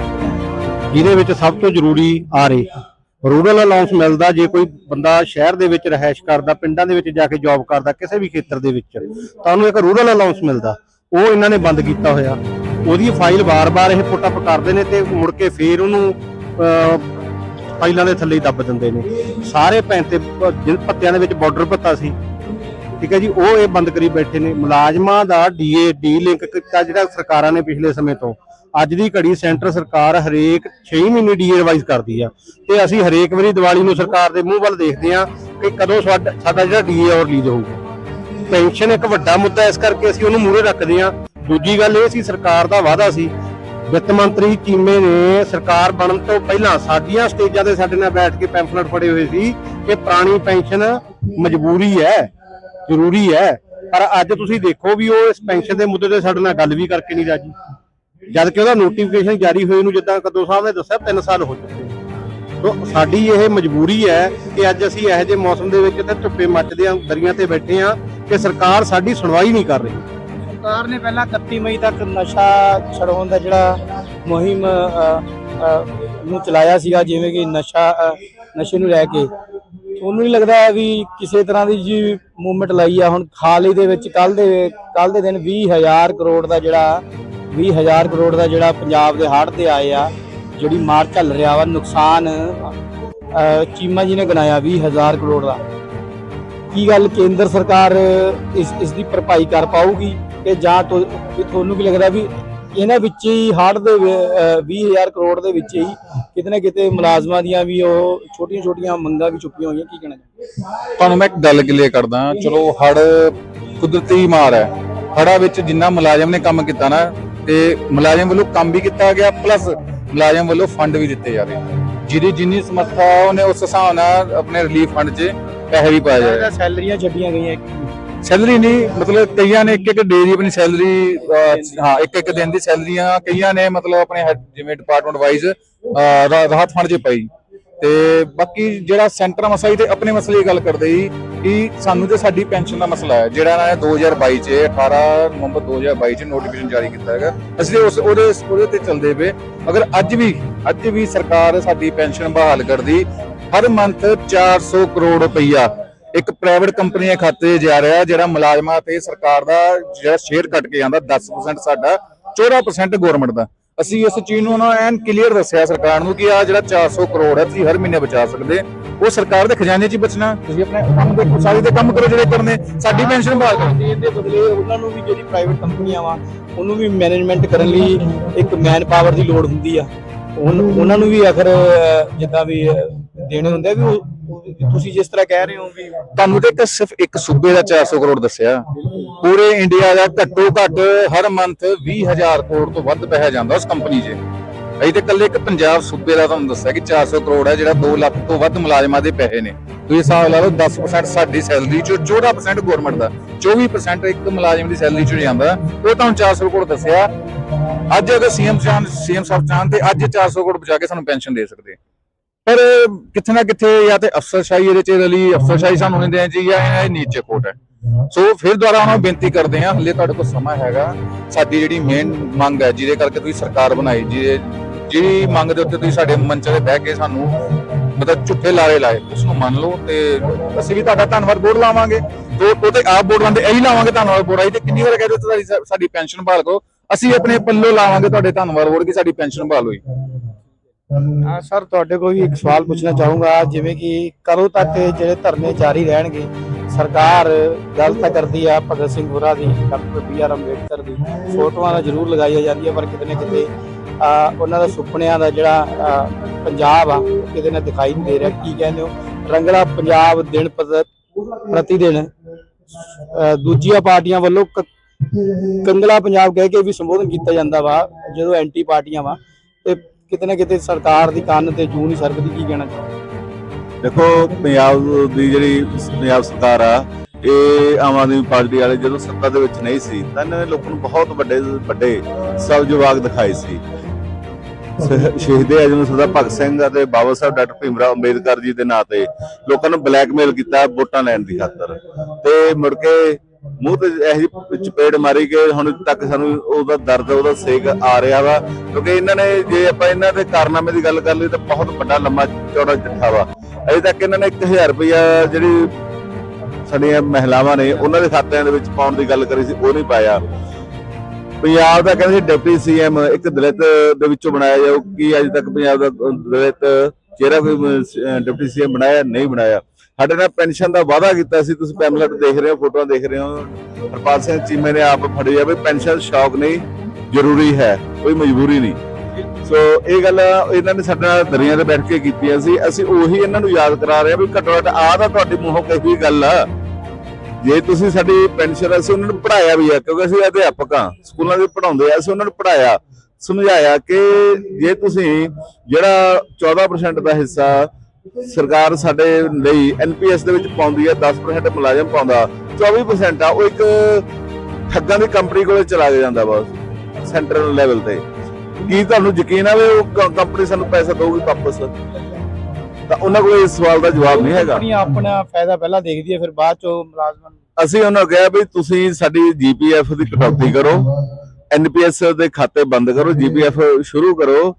ਜਿਹਦੇ ਵਿੱਚ ਸਭ ਤੋਂ ਜ਼ਰੂਰੀ ਆ ਰਹੇ। ਰੂਰਲ ਅਲਾਉਂਸ ਮਿਲਦਾ ਜੇ ਕੋਈ ਬੰਦਾ ਸ਼ਹਿਰ ਦੇ ਵਿੱਚ ਰਹਿائش ਕਰਦਾ, ਪਿੰਡਾਂ ਦੇ ਵਿੱਚ ਜਾ ਕੇ ਜੌਬ ਕਰਦਾ, ਕਿਸੇ ਵੀ ਖੇਤਰ ਦੇ ਵਿੱਚ ਤਾਂ ਉਹਨੂੰ ਇੱਕ ਰੂਰਲ ਅਲਾਉਂਸ ਮਿਲਦਾ। ਉਹ ਇਹਨਾਂ ਨੇ ਬੰਦ ਕੀਤਾ ਹੋਇਆ। ਉਹਦੀ ਫਾਈਲ ਵਾਰ-ਵਾਰ ਇਹ ਪੁੱਟ ਅਪ ਕਰਦੇ ਨੇ ਤੇ ਮੁੜ ਕੇ ਫੇਰ ਉਹਨੂੰ ਫਾਈਲਾਂ ਦੇ ਥੱਲੇ ਦੱਬ ਦਿੰਦੇ ਨੇ। ਸਾਰੇ ਪੈਂਤੇ ਜਿਲ ਪੱਤਿਆਂ ਦੇ ਵਿੱਚ ਬਾਰਡਰ ਪੱਤਾ ਸੀ। ਠੀਕ ਹੈ ਜੀ, ਉਹ ਇਹ ਬੰਦ ਕਰੀ ਬੈਠੇ ਨੇ। ਮੁਲਾਜ਼ਮਾਂ ਦਾ ਡੀਏ ਡੀ ਲਿੰਕ ਕੀਤਾ ਜਿਹੜਾ ਸਰਕਾਰਾਂ ਨੇ ਪਿਛਲੇ ਸਮੇਂ ਤੋਂ। ਅੱਜ ਦੀ ਘੜੀ ਸੈਂਟਰ ਸਰਕਾਰ ਹਰੇਕ 6 ਮਹੀਨੇ ਡੀਏ ਰਿਵਾਈਜ਼ ਕਰਦੀ ਆ। ਤੇ ਅਸੀਂ ਹਰੇਕ ਵਾਰੀ ਦੀਵਾਲੀ ਨੂੰ ਸਰਕਾਰ ਦੇ ਮੂੰਹ ਵੱਲ ਦੇਖਦੇ ਆ ਕਿ ਕਦੋਂ ਸਾਡਾ ਜਿਹੜਾ ਡੀਏ ਔਰ ਰਿਲੀਜ਼ ਹੋਊਗਾ। ਪੈਨਸ਼ਨ ਇੱਕ ਵੱਡਾ ਮੁੱਦਾ ਇਸ ਕਰਕੇ ਅਸੀਂ ਉਹਨੂੰ ਮੂਹਰੇ ਰੱਖਦੇ ਆ ਦੂਜੀ ਗੱਲ ਇਹ ਸੀ ਸਰਕਾਰ ਦਾ ਵਾਅਦਾ ਸੀ, ਵਿੱਤ ਮੰਤਰੀ ਚੀਮੇ ਨੇ ਸਰਕਾਰ ਬਣਨ ਤੋਂ ਪਹਿਲਾਂ ਸਾਡੀਆਂ ਸਟੇਜਾਂ ਤੇ ਸਾਡੇ ਨਾਲ ਬੈਠ ਕੇ ਪੈਂਫਲੇਟ ਫੜੇ ਹੋਏ ਸੀ ਕਿ ਪੁਰਾਣੀ ਪੈਨਸ਼ਨ ਮਜਬੂਰੀ ਹੈ, ਜ਼ਰੂਰੀ ਹੈ। ਪਰ ਅੱਜ ਤੁਸੀਂ ਦੇਖੋ ਵੀ ਉਹ ਇਸ ਪੈਨਸ਼ਨ ਦੇ ਮੁੱਦੇ ਤੇ ਸਾਡੇ ਨਾਲ ਗੱਲ ਵੀ ਕਰਕੇ ਨਹੀਂ ਰਾਜੀ। ਜਦ ਕਿ ਉਹਦਾ ਨੋਟੀਫਿਕੇਸ਼ਨ ਜਾਰੀ ਹੋਏ ਨੂੰ ਜਿੱਦਾਂ ਕਦੋਂ ਸਾਹਿਬ ਨੇ ਦੱਸਿਆ 3 ਸਾਲ ਹੋ ਚੁੱਕੇ ਤੋ ਸਾਡੀ ਇਹ ਮਜਬੂਰੀ ਹੈ ਕਿ ਅੱਜ ਅਸੀਂ ਇਹੋ ਜਿਹੇ ਮੌਸਮ ਦੇ ਵਿੱਚ ਤੇ ਧੁੱਪੇ ਮੱਚਦੇ ਆਂ ਦਰੀਆਂ ਤੇ ਬੈਠੇ ਆਂ ਕਿ ਸਰਕਾਰ ਸਾਡੀ ਸੁਣਵਾਈ ਨਹੀਂ ਕਰ ਰਹੀ। ਸਰਕਾਰ ਨੇ ਪਹਿਲਾਂ 31 ਮਈ ਤੱਕ ਨਸ਼ਾ ਛਡਾਉਣ ਦਾ ਜਿਹੜਾ ਮੁਹਿੰਮ ਨੂੰ ਚਲਾਇਆ ਸੀਗਾ, ਜਿਵੇਂ ਕਿ ਨਸ਼ਾ ਨਸ਼ੇ ਨੂੰ ਲੈ ਕੇ। ਉਹਨੂੰ ਨਹੀਂ ਲੱਗਦਾ ਵੀ ਕਿਸੇ ਤਰ੍ਹਾਂ ਦੀ ਜੀ ਮੂਵਮੈਂਟ ਲਾਈ ਆ? ਹੁਣ ਖਾਲੀ ਦੇ ਵਿੱਚ ਕੱਲ ਦੇ ਕੱਲ ਦੇ ਦਿਨ 20000 ਕਰੋੜ ਦਾ ਜਿਹੜਾ 20000 ਕਰੋੜ ਦਾ ਜਿਹੜਾ ਪੰਜਾਬ ਦੇ ਹੜ੍ਹ ਤੇ ਆਏ ਆ, ਜਿਹੜੀ ਮਾਰ ਚੱਲ ਰਿਹਾ ਵਾ, ਨੁਕਸਾਨ ਚੀਮਾ ਜੀ ਨੇ ਗਨਾਇਆ 20000 ਕਰੋੜ ਦਾ ਕੀ ਗੱਲ ਕੇਂਦਰ ਸਰਕਾਰ ਇਸ ਇਸ ਦੀ ਭਰਪਾਈ ਕਰ ਪਾਊਗੀ ਕਿ ਜਾਂ ਤੁਹਾਨੂੰ ਕੀ ਲੱਗਦਾ ਵੀ ਇਹਨਾਂ ਵਿੱਚ ਹੀ ਹਾਰਡ ਦੇ 20000 ਕਰੋੜ ਦੇ ਵਿੱਚ ਹੀ ਕਿਤੇ ਨਾ ਕਿਤੇ ਮੁਲਾਜ਼ਮਾਂ ਦੀਆਂ ਵੀ ਉਹ ਛੋਟੀਆਂ ਛੋਟੀਆਂ ਮੰਗਾਂ ਵੀ ਚੁੱਕੀਆਂ ਹੋਈਆਂ, ਕੀ ਕਹਿਣਾ ਚਾਹੁੰਦੇ? ਤੁਹਾਨੂੰ ਮੈਂ ਇੱਕ ਗੱਲ ਕਲੀਅਰ ਕਰਦਾ, ਚਲੋ ਹੜ ਕੁਦਰਤੀ ਮਾਰ ਹੈ ਹੜ੍ਹਾਂ ਵਿੱਚ ਜਿੰਨਾ ਮੁਲਾਜ਼ਮ ਨੇ ਕੰਮ ਕੀਤਾ ਨਾ ਤੇ ਮੁਲਾਜ਼ਮ ਵੱਲੋਂ ਕੰਮ ਵੀ ਕੀਤਾ ਗਿਆ ਪਲੱਸ ਮੁਲਾਜ਼ਮ ਵੱਲੋਂ ਫੰਡ ਵੀ ਦਿੱਤੇ ਜਾ ਰਹੇ ਜਿਹਦੀ ਜਿੰਨੀ ਸਮਰੱਥਾ ਉਹਨੇ ਉਸ ਹਿਸਾਬ ਨਾਲ ਆਪਣੇ ਰਿਲੀਫ ਫੰਡ 'ਚ ਪੈਸੇ ਵੀ ਪਾਏ ਜਾ ਰਹੇ ਸੈਲਰੀਆਂ ਛੱਡੀਆਂ ਗਈਆਂ ਸੈਲਰੀ ਨਹੀਂ ਮਤਲਬ ਕਈਆਂ ਨੇ ਇੱਕ ਇੱਕ ਡੇ ਦੀ ਆਪਣੀ ਸੈਲਰੀ ਹਾਂ ਇੱਕ ਇੱਕ ਦਿਨ ਦੀ ਸੈਲਰੀਆਂ ਕਈਆਂ ਨੇ ਮਤਲਬ ਆਪਣੇ ਜਿਵੇਂ ਡਿਪਾਰਟਮੈਂਟ ਵਾਈਜ਼ ਰਾਹਤ ਫੰਡ 'ਚ ਪਾਈ। ਤੇ ਬਾਕੀ ਜਿਹੜਾ ਸੈਂਟਰ ਮਸਲਾ ਸੀ ਤੇ ਆਪਣੇ ਮਸਲੇ ਦੀ ਗੱਲ ਕਰਦੇ ਸੀ ਕਿ ਸਾਨੂੰ ਤੇ ਸਾਡੀ ਪੈਨਸ਼ਨ ਦਾ ਮਸਲਾ ਹੈ। ਜਿਹੜਾ ਇਹਨਾਂ ਨੇ 2022 ਚ 18 ਨਵੰਬਰ 2022 ਚ ਨੋਟੀਫਿਕੇਸ਼ਨ ਜਾਰੀ ਕੀਤਾ ਹੈਗਾ। ਅਸੀਂ ਤੇ ਉਸ, ਉਹਦੇ ਉਹਦੇ ਤੇ ਚੱਲਦੇ ਪਏ। ਅਗਰ ਅੱਜ ਵੀ ਅੱਜ ਵੀ ਸਰਕਾਰ ਸਾਡੀ ਪੈਨਸ਼ਨ ਬਹਾਲ ਕਰਦੀ, ਹਰ ਮੰਥ 400 ਕਰੋੜ ਰੁਪਈਆ ਇੱਕ ਪ੍ਰਾਈਵੇਟ ਕੰਪਨੀ ਦੇ ਖਾਤੇ ਜਾ ਰਿਹਾ, ਜਿਹੜਾ ਮੁਲਾਜ਼ਮਾਂ ਤੇ ਸਰਕਾਰ ਦਾ ਜਿਹੜਾ ਸ਼ੇਅਰ ਕੱਟ ਕੇ ਜਾਂਦਾ 10% ਸਾਡਾ 14% ਗਵਰਨਮੈਂਟ ਦਾ। ਅਸੀਂ ਇਸ ਚੀਜ਼ ਨੂੰ ਨਾ ਐਨ ਕਲੀਅਰ ਦੱਸਿਆ ਸਰਕਾਰ ਨੂੰ ਕਿ ਆ ਜਿਹੜਾ 400 ਕਰੋੜ ਹੈ, ਤੁਸੀਂ ਹਰ ਮਹੀਨੇ ਬਚਾ ਸਕਦੇ। ਉਹ ਸਰਕਾਰ ਦੇ ਖਜ਼ਾਨੇ 'ਚ ਹੀ ਬਚਣਾ। ਤੁਸੀਂ ਆਪਣੇ ਕੰਮ ਦੇ ਸਾਰੇ ਦੇ ਕੰਮ ਕਰੋ ਜਿਹੜੇ ਕਰਨੇ, ਸਾਡੀ ਪੈਨਸ਼ਨ ਬਹਾਲ ਕਰੋ। ਇਹਦੇ ਬਦਲੇ ਉਹਨਾਂ ਨੂੰ ਵੀ ਜਿਹੜੀ ਪ੍ਰਾਈਵੇਟ ਕੰਪਨੀਆਂ ਵਾ, ਉਹਨੂੰ ਵੀ ਮੈਨੇਜਮੈਂਟ ਕਰਨ ਲਈ ਇੱਕ ਮੈਨ ਪਾਵਰ ਦੀ ਲੋੜ ਹੁੰਦੀ ਆ। ਉਨ- ਉਹਨਾਂ ਨੂੰ ਵੀ ਆਖਰ ਜਿੱਦਾਂ ਵੀ ਦੇਣੇ ਹੁੰਦੇ ਆ ਵੀ ਉਹ- ਉਹ- ਤੁਸੀਂ ਜਿਸ ਤਰ੍ਹਾਂ ਕਹਿ ਰਹੇ ਹੋ ਵੀ ਤੁਹਾਨੂੰ ਤੇ ਇੱਕ ਸਿਰਫ ਇੱਕ ਸੂਬੇ ਦਾ 400 ਕਰੋੜ ਦੱਸਿਆ। ਪੂਰੇ ਇੰਡੀਆ ਦਾ ਘੱਟੋ ਘੱਟ ਹਰ ਮੰਥ 20000 ਕਰੋੜ ਤੋਂ ਵੱਧ ਪੈਸਾ ਜਾਂਦਾ ਉਸ ਕੰਪਨੀ 'ਚ। ਅਸੀਂ ਤੇ ਇਕੱਲੇ ਇੱਕ ਪੰਜਾਬ ਸੂਬੇ ਦਾ ਤੁਹਾਨੂੰ ਦੱਸਿਆ ਕਿ 400 ਕਰੋੜ ਹੈ ਜਿਹੜਾ 2 ਲੱਖ ਤੋਂ ਵੱਧ ਮੁਲਾਜ਼ਮਾਂ ਦੇ ਪੈਸੇ ਨੇ। ਤੁਸੀਂ ਹਿਸਾਬ ਲਾ ਲਓ 10% ਸਾਡੀ ਸੈਲਰੀ 'ਚੋਂ 14% ਗਵਰਨਮੈਂਟ ਦਾ 24% ਇੱਕ ਮੁਲਾਜ਼ਮ ਦੀ ਸੈਲਰੀ 'ਚੋਂ ਜਾਂਦਾ। ਉਹ ਤੁਹਾਨੂੰ 400 ਕਰੋੜ ਦੱਸਿਆ। ਅੱਜ ਅਗਰ ਸੀਐਮ ਚਾਨ ਸੀਐਮ ਸਾਹਿਬ ਚਾਹਣ ਤੇ ਅੱਜ 400 ਕਰੋੜ ਬਚਾ ਕੇ ਸਾਨੂੰ ਪੈਨਸ਼ਨ ਦੇ ਸਕਦੇ। ਪਰ ਕਿੱਥੇ ਨਾ ਕਿੱਥੇ ਜਾਂ ਤੇ ਅਫਸਰਸ਼ਾਹੀ ਇਹਦੇ ਚ ਰਲੀ, ਅਫਸਰਸ਼ਾਹੀ ਸਾਨੂੰ ਨਹੀਂ ਦੇਣੀ ਚਾਹੀਦੀ ਜਾਂ ਇਹ ਨੀਚੇ ਕੋਟ ਹੈ। ਸੋ ਫਿਰ ਦੁਬਾਰਾ ਉਹਨਾਂ ਨੂੰ ਬੇਨਤੀ ਕਰਦੇ ਹਾਂ, ਹਲੇ ਤੁਹਾਡੇ ਕੋਲ ਸਮਾਂ ਹੈਗਾ। ਸਾਡੀ ਜਿਹੜੀ ਮੇਨ ਮੰਗ ਹੈ, ਜਿਹਦੇ ਕਰਕੇ ਤੁਸੀਂ ਸਰਕਾਰ ਬਣਾਈ, ਜਿਹਦੇ, ਜਿਹੜੀ ਮੰਗ ਦੇ ਉੱਤੇ ਤੁਸੀਂ ਸਾਡੇ ਮੰਚ ਤੇ ਬਹਿ ਕੇ ਸਾਨੂੰ ਮਤਲਬ ਝੁੱਠੇ ਲਾਰੇ ਲਾਏ ਉਸ ਨੂੰ ਮੰਨ ਲਓ ਤੇ ਅਸੀਂ ਵੀ ਤੁਹਾਡਾ ਧੰਨਵਾਦ ਬੋਰਡ ਲਾਵਾਂਗੇ। ਤੇ ਉਹਦੇ ਆਪ ਬੋਰਡ ਲਾਉਂਦੇ ਇਹੀ ਲਾਵਾਂਗੇ ਧੰਨਵਾਦ ਬੋਰਡ ਆਈ ਤੇ ਕਿੰਨੀ ਵਾਰ ਕਹਿੰਦੇ ਸਾਡੀ ਸਾਡੀ ਪੈਨਸ਼ਨ ਬਹਾਲ ਕਰੋ। ਅਸੀਂ ਆਪਣੇ ਪੱਲੋ ਲਾਵਾਂਗੇ ਤੁਹਾਡੇ ਧੰਨਵਾਦ ਬੋਰਡ ਕਿ ਸਾਡੀ ਪੈਨਸ਼ਨ ਬਹਾਲ ਹੋਈ। ਹਾਂ, ਸਰ, ਤੁਹਾਡੇ ਕੋਲ ਵੀ ਇੱਕ ਸਵਾਲ ਪੁੱਛਣਾ ਚਾਹੂੰਗਾ। ਜਿਵੇਂ ਕਿ ਕਦੋਂ ਤੱਕ ਜਿਹੜੇ ਧਰਨੇ ਜਾਰੀ ਰਹਿਣਗੇ? ਸਰਕਾਰ ਗੱਲ ਤਾਂ ਕਰਦੀ ਆ ਭਗਤ ਸਿੰਘ ਹੋਰਾਂ ਦੀ, ਡਾਕਟਰ ਬੀ ਆਰ ਅੰਬੇਡਕਰ ਦੀ। ਫੋਟੋਆਂ ਤਾਂ ਜ਼ਰੂਰ ਲਗਾਈਆਂ ਜਾਂਦੀਆਂ, ਪਰ ਕਿਤੇ ਨਾ ਕਿਤੇ ਉਹਨਾਂ ਦਾ ਸੁਪਨਿਆਂ ਦਾ ਜਿਹੜਾ ਪੰਜਾਬ ਆ, ਉਹ ਕਿਤੇ ਨਾ ਦਿਖਾਈ ਨਹੀਂ ਦੇ ਰਿਹਾ। ਕੀ ਕਹਿੰਦੇ ਹੋ? ਰੰਗਲਾ ਪੰਜਾਬ ਦਿਨ ਪ੍ਰਤੀ ਦਿਨ ਦੂਜੀਆਂ ਪਾਰਟੀਆਂ ਵੱਲੋਂ ਕੰਗਲਾ ਪੰਜਾਬ ਕਹਿ ਕੇ ਵੀ ਸੰਬੋਧਨ ਕੀਤਾ ਜਾਂਦਾ ਵਾ, ਜਦੋਂ ਐਂਟੀ ਪਾਰਟੀਆਂ ਵਾ। ਤੇ ਕਿਤੇ ਨਾ ਕਿਤੇ ਸਰਕਾਰ ਦੀ ਕੰਨ ਤੇ ਜੂ ਨਹੀਂ ਸਰਕਦੀ, ਕੀ ਕਹਿਣਾ ਚਾਹੁੰਦੇ ਦੇਖੋ, ਪੰਜਾਬ ਦੀ ਜਿਹੜੀ ਪੰਜਾਬ ਸਰਕਾਰ ਆ, ਇਹ ਆਮ ਆਦਮੀ ਪਾਰਟੀ ਵਾਲੇ ਜਦੋਂ ਸੱਤਾ ਦੇ ਵਿੱਚ ਨਹੀਂ ਸੀ, ਤਾਂ ਇਹਨਾਂ ਨੇ ਲੋਕਾਂ ਨੂੰ ਬਹੁਤ ਵੱਡੇ ਵੱਡੇ ਸਭ ਜਵਾਗ ਦਿਖਾਏ ਸੀ। ਸ਼- ਸ਼ਹੀਦ ਆਜਮ ਸਰਦਾਰ ਭਗਤ ਸਿੰਘ ਅਤੇ ਬਾਬਾ ਸਾਹਿਬ ਡਾਕਟਰ ਭੀਮਰਾਓ ਅੰਬੇਦਕਰ ਜੀ ਦੇ ਨਾਂ ਤੇ, ਲੋਕਾਂ ਨੂੰ ਬਲੈਕਮੇਲ ਕੀਤਾ ਵੋਟਾਂ ਲੈਣ ਦੀ ਖਾਤਰ। ਤੇ ਮੁੜ ਕੇ ਮੂੰਹ ਤੇ ਇਹੋ ਜਿਹੀ ਚਪੇੜ ਮਾਰੀ ਕਿ ਹੁਣ ਤੱਕ ਸਾਨੂੰ ਉਹਦਾ ਦਰਦ ਉਹਦਾ ਸੇਕ ਆ ਰਿਹਾ ਵਾ। ਕਿਉਂਕਿ ਇਹਨਾਂ ਨੇ ਜੇ ਆਪਾਂ ਇਹਨਾਂ ਦੇ ਕਾਰਨਾਮੇ ਦੀ ਗੱਲ ਕਰ ਲਈ ਤਾਂ ਬਹੁਤ ਵੱਡਾ ਲੰਮਾ ਚੌੜਾ ਚਿੱਠਾ ਵਾ। ਅਜੇ ਤੱਕ ਇਹਨਾਂ ਨੇ 1000 ਰੁਪਇਆ ਜਿਹੜੀ ਸਾਡੀਆਂ ਮਹਿਲਾਵਾਂ ਨੇ ਉਹਨਾਂ ਦੇ ਖਾਤਿਆਂ ਦੇ ਵਿੱਚ ਪਾਉਣ ਦੀ ਗੱਲ ਕਰੀ ਸੀ ਉਹ ਨਹੀਂ ਪਾਇਆ। ਪੰਜਾਬ ਦਾ ਕਹਿੰਦੇ ਸੀ ਡਿਪਟੀ ਸੀਐਮ ਇੱਕ ਦਲਿਤ ਦੇ ਵਿੱਚੋਂ ਬਣਾਇਆ ਜਾਊ। ਕਿ ਅਜੇ ਤੱਕ ਪੰਜਾਬ ਦਾ ਦਲਿਤ ਚਿਹਰਾ ਕੋਈ ਅਹ, ਡਿਪਟੀ ਸੀਐਮ ਬਣਾਇਆ ਨਹੀਂ ਬਣਾਇਆ? ਸਾਡੇ ਨਾਲ ਪੈਨਸ਼ਨ ਦਾ ਵਾਅਦਾ ਕੀਤਾ ਸੀ, ਤੁਸੀਂ ਪੈਮਲੇਟ ਦੇਖ ਰਹੇ ਹੋ, ਫੋਟੋਆਂ ਦੇਖ ਰਹੇ ਹੋ। ਹਰਪਾਲ ਸਿੰਘ ਚੀਮੇ ਨੇ ਆਪ ਫੜੀ ਆ ਪੈਨਸ਼ਨ ਸ਼ੌਕ ਨਹੀਂ, ਜ਼ਰੂਰੀ ਹੈ, ਕੋਈ ਮਜਬੂਰੀ ਨਹੀਂ। ਸੋ ਇਹ ਗੱਲ ਇਹਨਾਂ ਨੇ ਸਾਡੇ ਨਾਲ ਦਰਿਆ ਤੇ ਬੈਠ ਕੇ ਕੀਤੀਆਂ ਸੀ। ਅਸੀਂ ਉਹੀ ਇਹਨਾਂ ਨੂੰ ਯਾਦ ਕਰਾ ਰਹੇ ਹਾਂ ਵੀ ਘੱਟੋ ਘੱਟ ਆਹ ਤਾਂ ਤੁਹਾਡੇ ਮੂੰਹੋਂ ਕਹੀ ਗੱਲ ਆ। ਜੇ ਤੁਸੀਂ ਸਾਡੀ ਪੈਨਸ਼ਨ, ਅਸੀਂ ਉਹਨਾਂ ਨੂੰ ਪੜਾਇਆ ਵੀ ਆ, ਕਿਉਂਕਿ ਅਸੀਂ ਅਧਿਆਪਕ ਆ ਸਕੂਲਾਂ ਦੇ ਪੜਾਉਂਦੇ ਆ, ਅਸੀਂ ਉਹਨਾਂ ਨੂੰ ਪੜਾਇਆ ਸਮਝਾਇਆ ਕਿ ਜੇ ਤੁਸੀਂ ਜਿਹੜਾ 14% ਦਾ ਹਿੱਸਾ ਸਰਕਾਰ ਸਾਡੇ ਲਈ ਐਨਪੀਐਸ ਦੇ ਵਿੱਚ ਪਾਉਂਦੀ ਹੈ 10% ਮੁਲਾਜ਼ਮ ਪਾਉਂਦਾ। 24% ਆ ਉਹ ਇੱਕ ਠੱਗਾਂ ਦੀ ਕੰਪਨੀ ਕੋਲੇ ਚਲਾ ਜਾਂਦਾ ਬਸ ਸੈਂਟਰਲ ਲੈਵਲ ਤੇ। ਕੀ ਤੁਹਾਨੂੰ ਯਕੀਨ ਆ ਵੀ ਉਹ ਕੰਪਨੀ ਸਾਨੂੰ ਪੈਸਾ ਦਊਗੀ ਵਾਪਸ? ਤਾਂ ਉਹਨਾਂ ਕੋਲ ਇਸ ਸਵਾਲ ਦਾ ਜਵਾਬ ਨਹੀਂ ਹੈਗਾ। ਆਪਣੀ ਆਪਣਾ ਫਾਇਦਾ ਪਹਿਲਾਂ ਦੇਖਦੀ ਹੈ ਫਿਰ ਬਾਅਦ ਚੋਂ ਮੁਲਾਜ਼ਮਾਂ ਅਸੀਂ ਉਹਨਾਂ ਨੂੰ ਕਿਹਾ ਵੀ ਤੁਸੀਂ ਸਾਡੀ ਜੀਪੀਐਫ ਦੀ ਕਟੌਤੀ ਕਰੋ ਐਨਪੀਐਸ ਦੇ ਖਾਤੇ ਬੰਦ ਕਰੋ ਜੀਪੀਐਫ ਸ਼ੁਰੂ ਕਰੋ।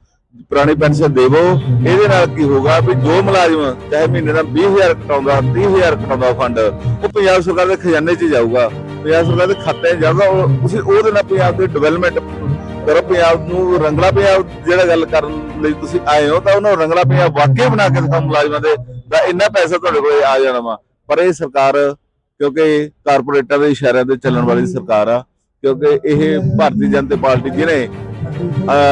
ਪੁਰਾਣੀ ਪੈਨਸ਼ਨ ਦੇਵੋ, ਇਹਦੇ ਨਾਲ ਕੀ ਹੋਗਾ ਵੀ ਜੋ ਮੁਲਾਜ਼ਮ ਚਾਹੇ ਮਹੀਨੇ ਦਾ 20000 ਕਟਾਉਂਦਾ 30000 ਕਟਾਉਂਦਾ ਫੰਡ ਉਹ ਪੰਜਾਬ ਸਰਕਾਰ ਦੇ ਖਜ਼ਾਨੇ 'ਚ ਜਾਊਗਾ। ਪੰਜਾਬ ਸਰਕਾਰ ਦੇ ਖਾਤੇ 'ਚ ਜਾਊਗਾ ਤੁਸੀਂ ਉਹਦੇ ਨਾਲ ਪੰਜਾਬ ਦੀ ਡਿਵੈਲਪਮੈਂਟ ਕਰੋ, ਪੰਜਾਬ ਨੂੰ ਰੰਗਲਾ ਪੰਜਾਬ ਜਿਹੜਾ ਗੱਲ ਕਰਨ ਲਈ ਤੁਸੀਂ ਆਏ ਹੋ, ਤਾਂ ਉਹਨਾਂ ਰੰਗਲਾ ਪੰਜਾਬ ਵਾਕਈ ਬਣਾ ਕੇ ਦਿਖਾਓ ਮੁਲਾਜ਼ਮਾਂ ਦੇ, ਤਾਂ ਇੰਨਾ ਪੈਸਾ ਤੁਹਾਡੇ ਕੋਲੇ ਆ ਜਾਣਾ ਵਾ। ਪਰ ਇਹ ਸਰਕਾਰ, ਕਿਉਂਕਿ ਕਾਰਪੋਰੇਟਾਂ ਦੇ ਇਸ਼ਾਰਿਆਂ ਤੇ ਚੱਲਣ ਵਾਲੀ ਸਰਕਾਰ ਆ ਕਿਉਂਕਿ ਇਹ ਭਾਰਤੀ ਜਨਤਾ ਪਾਰਟੀ ਜਿਹਨੇ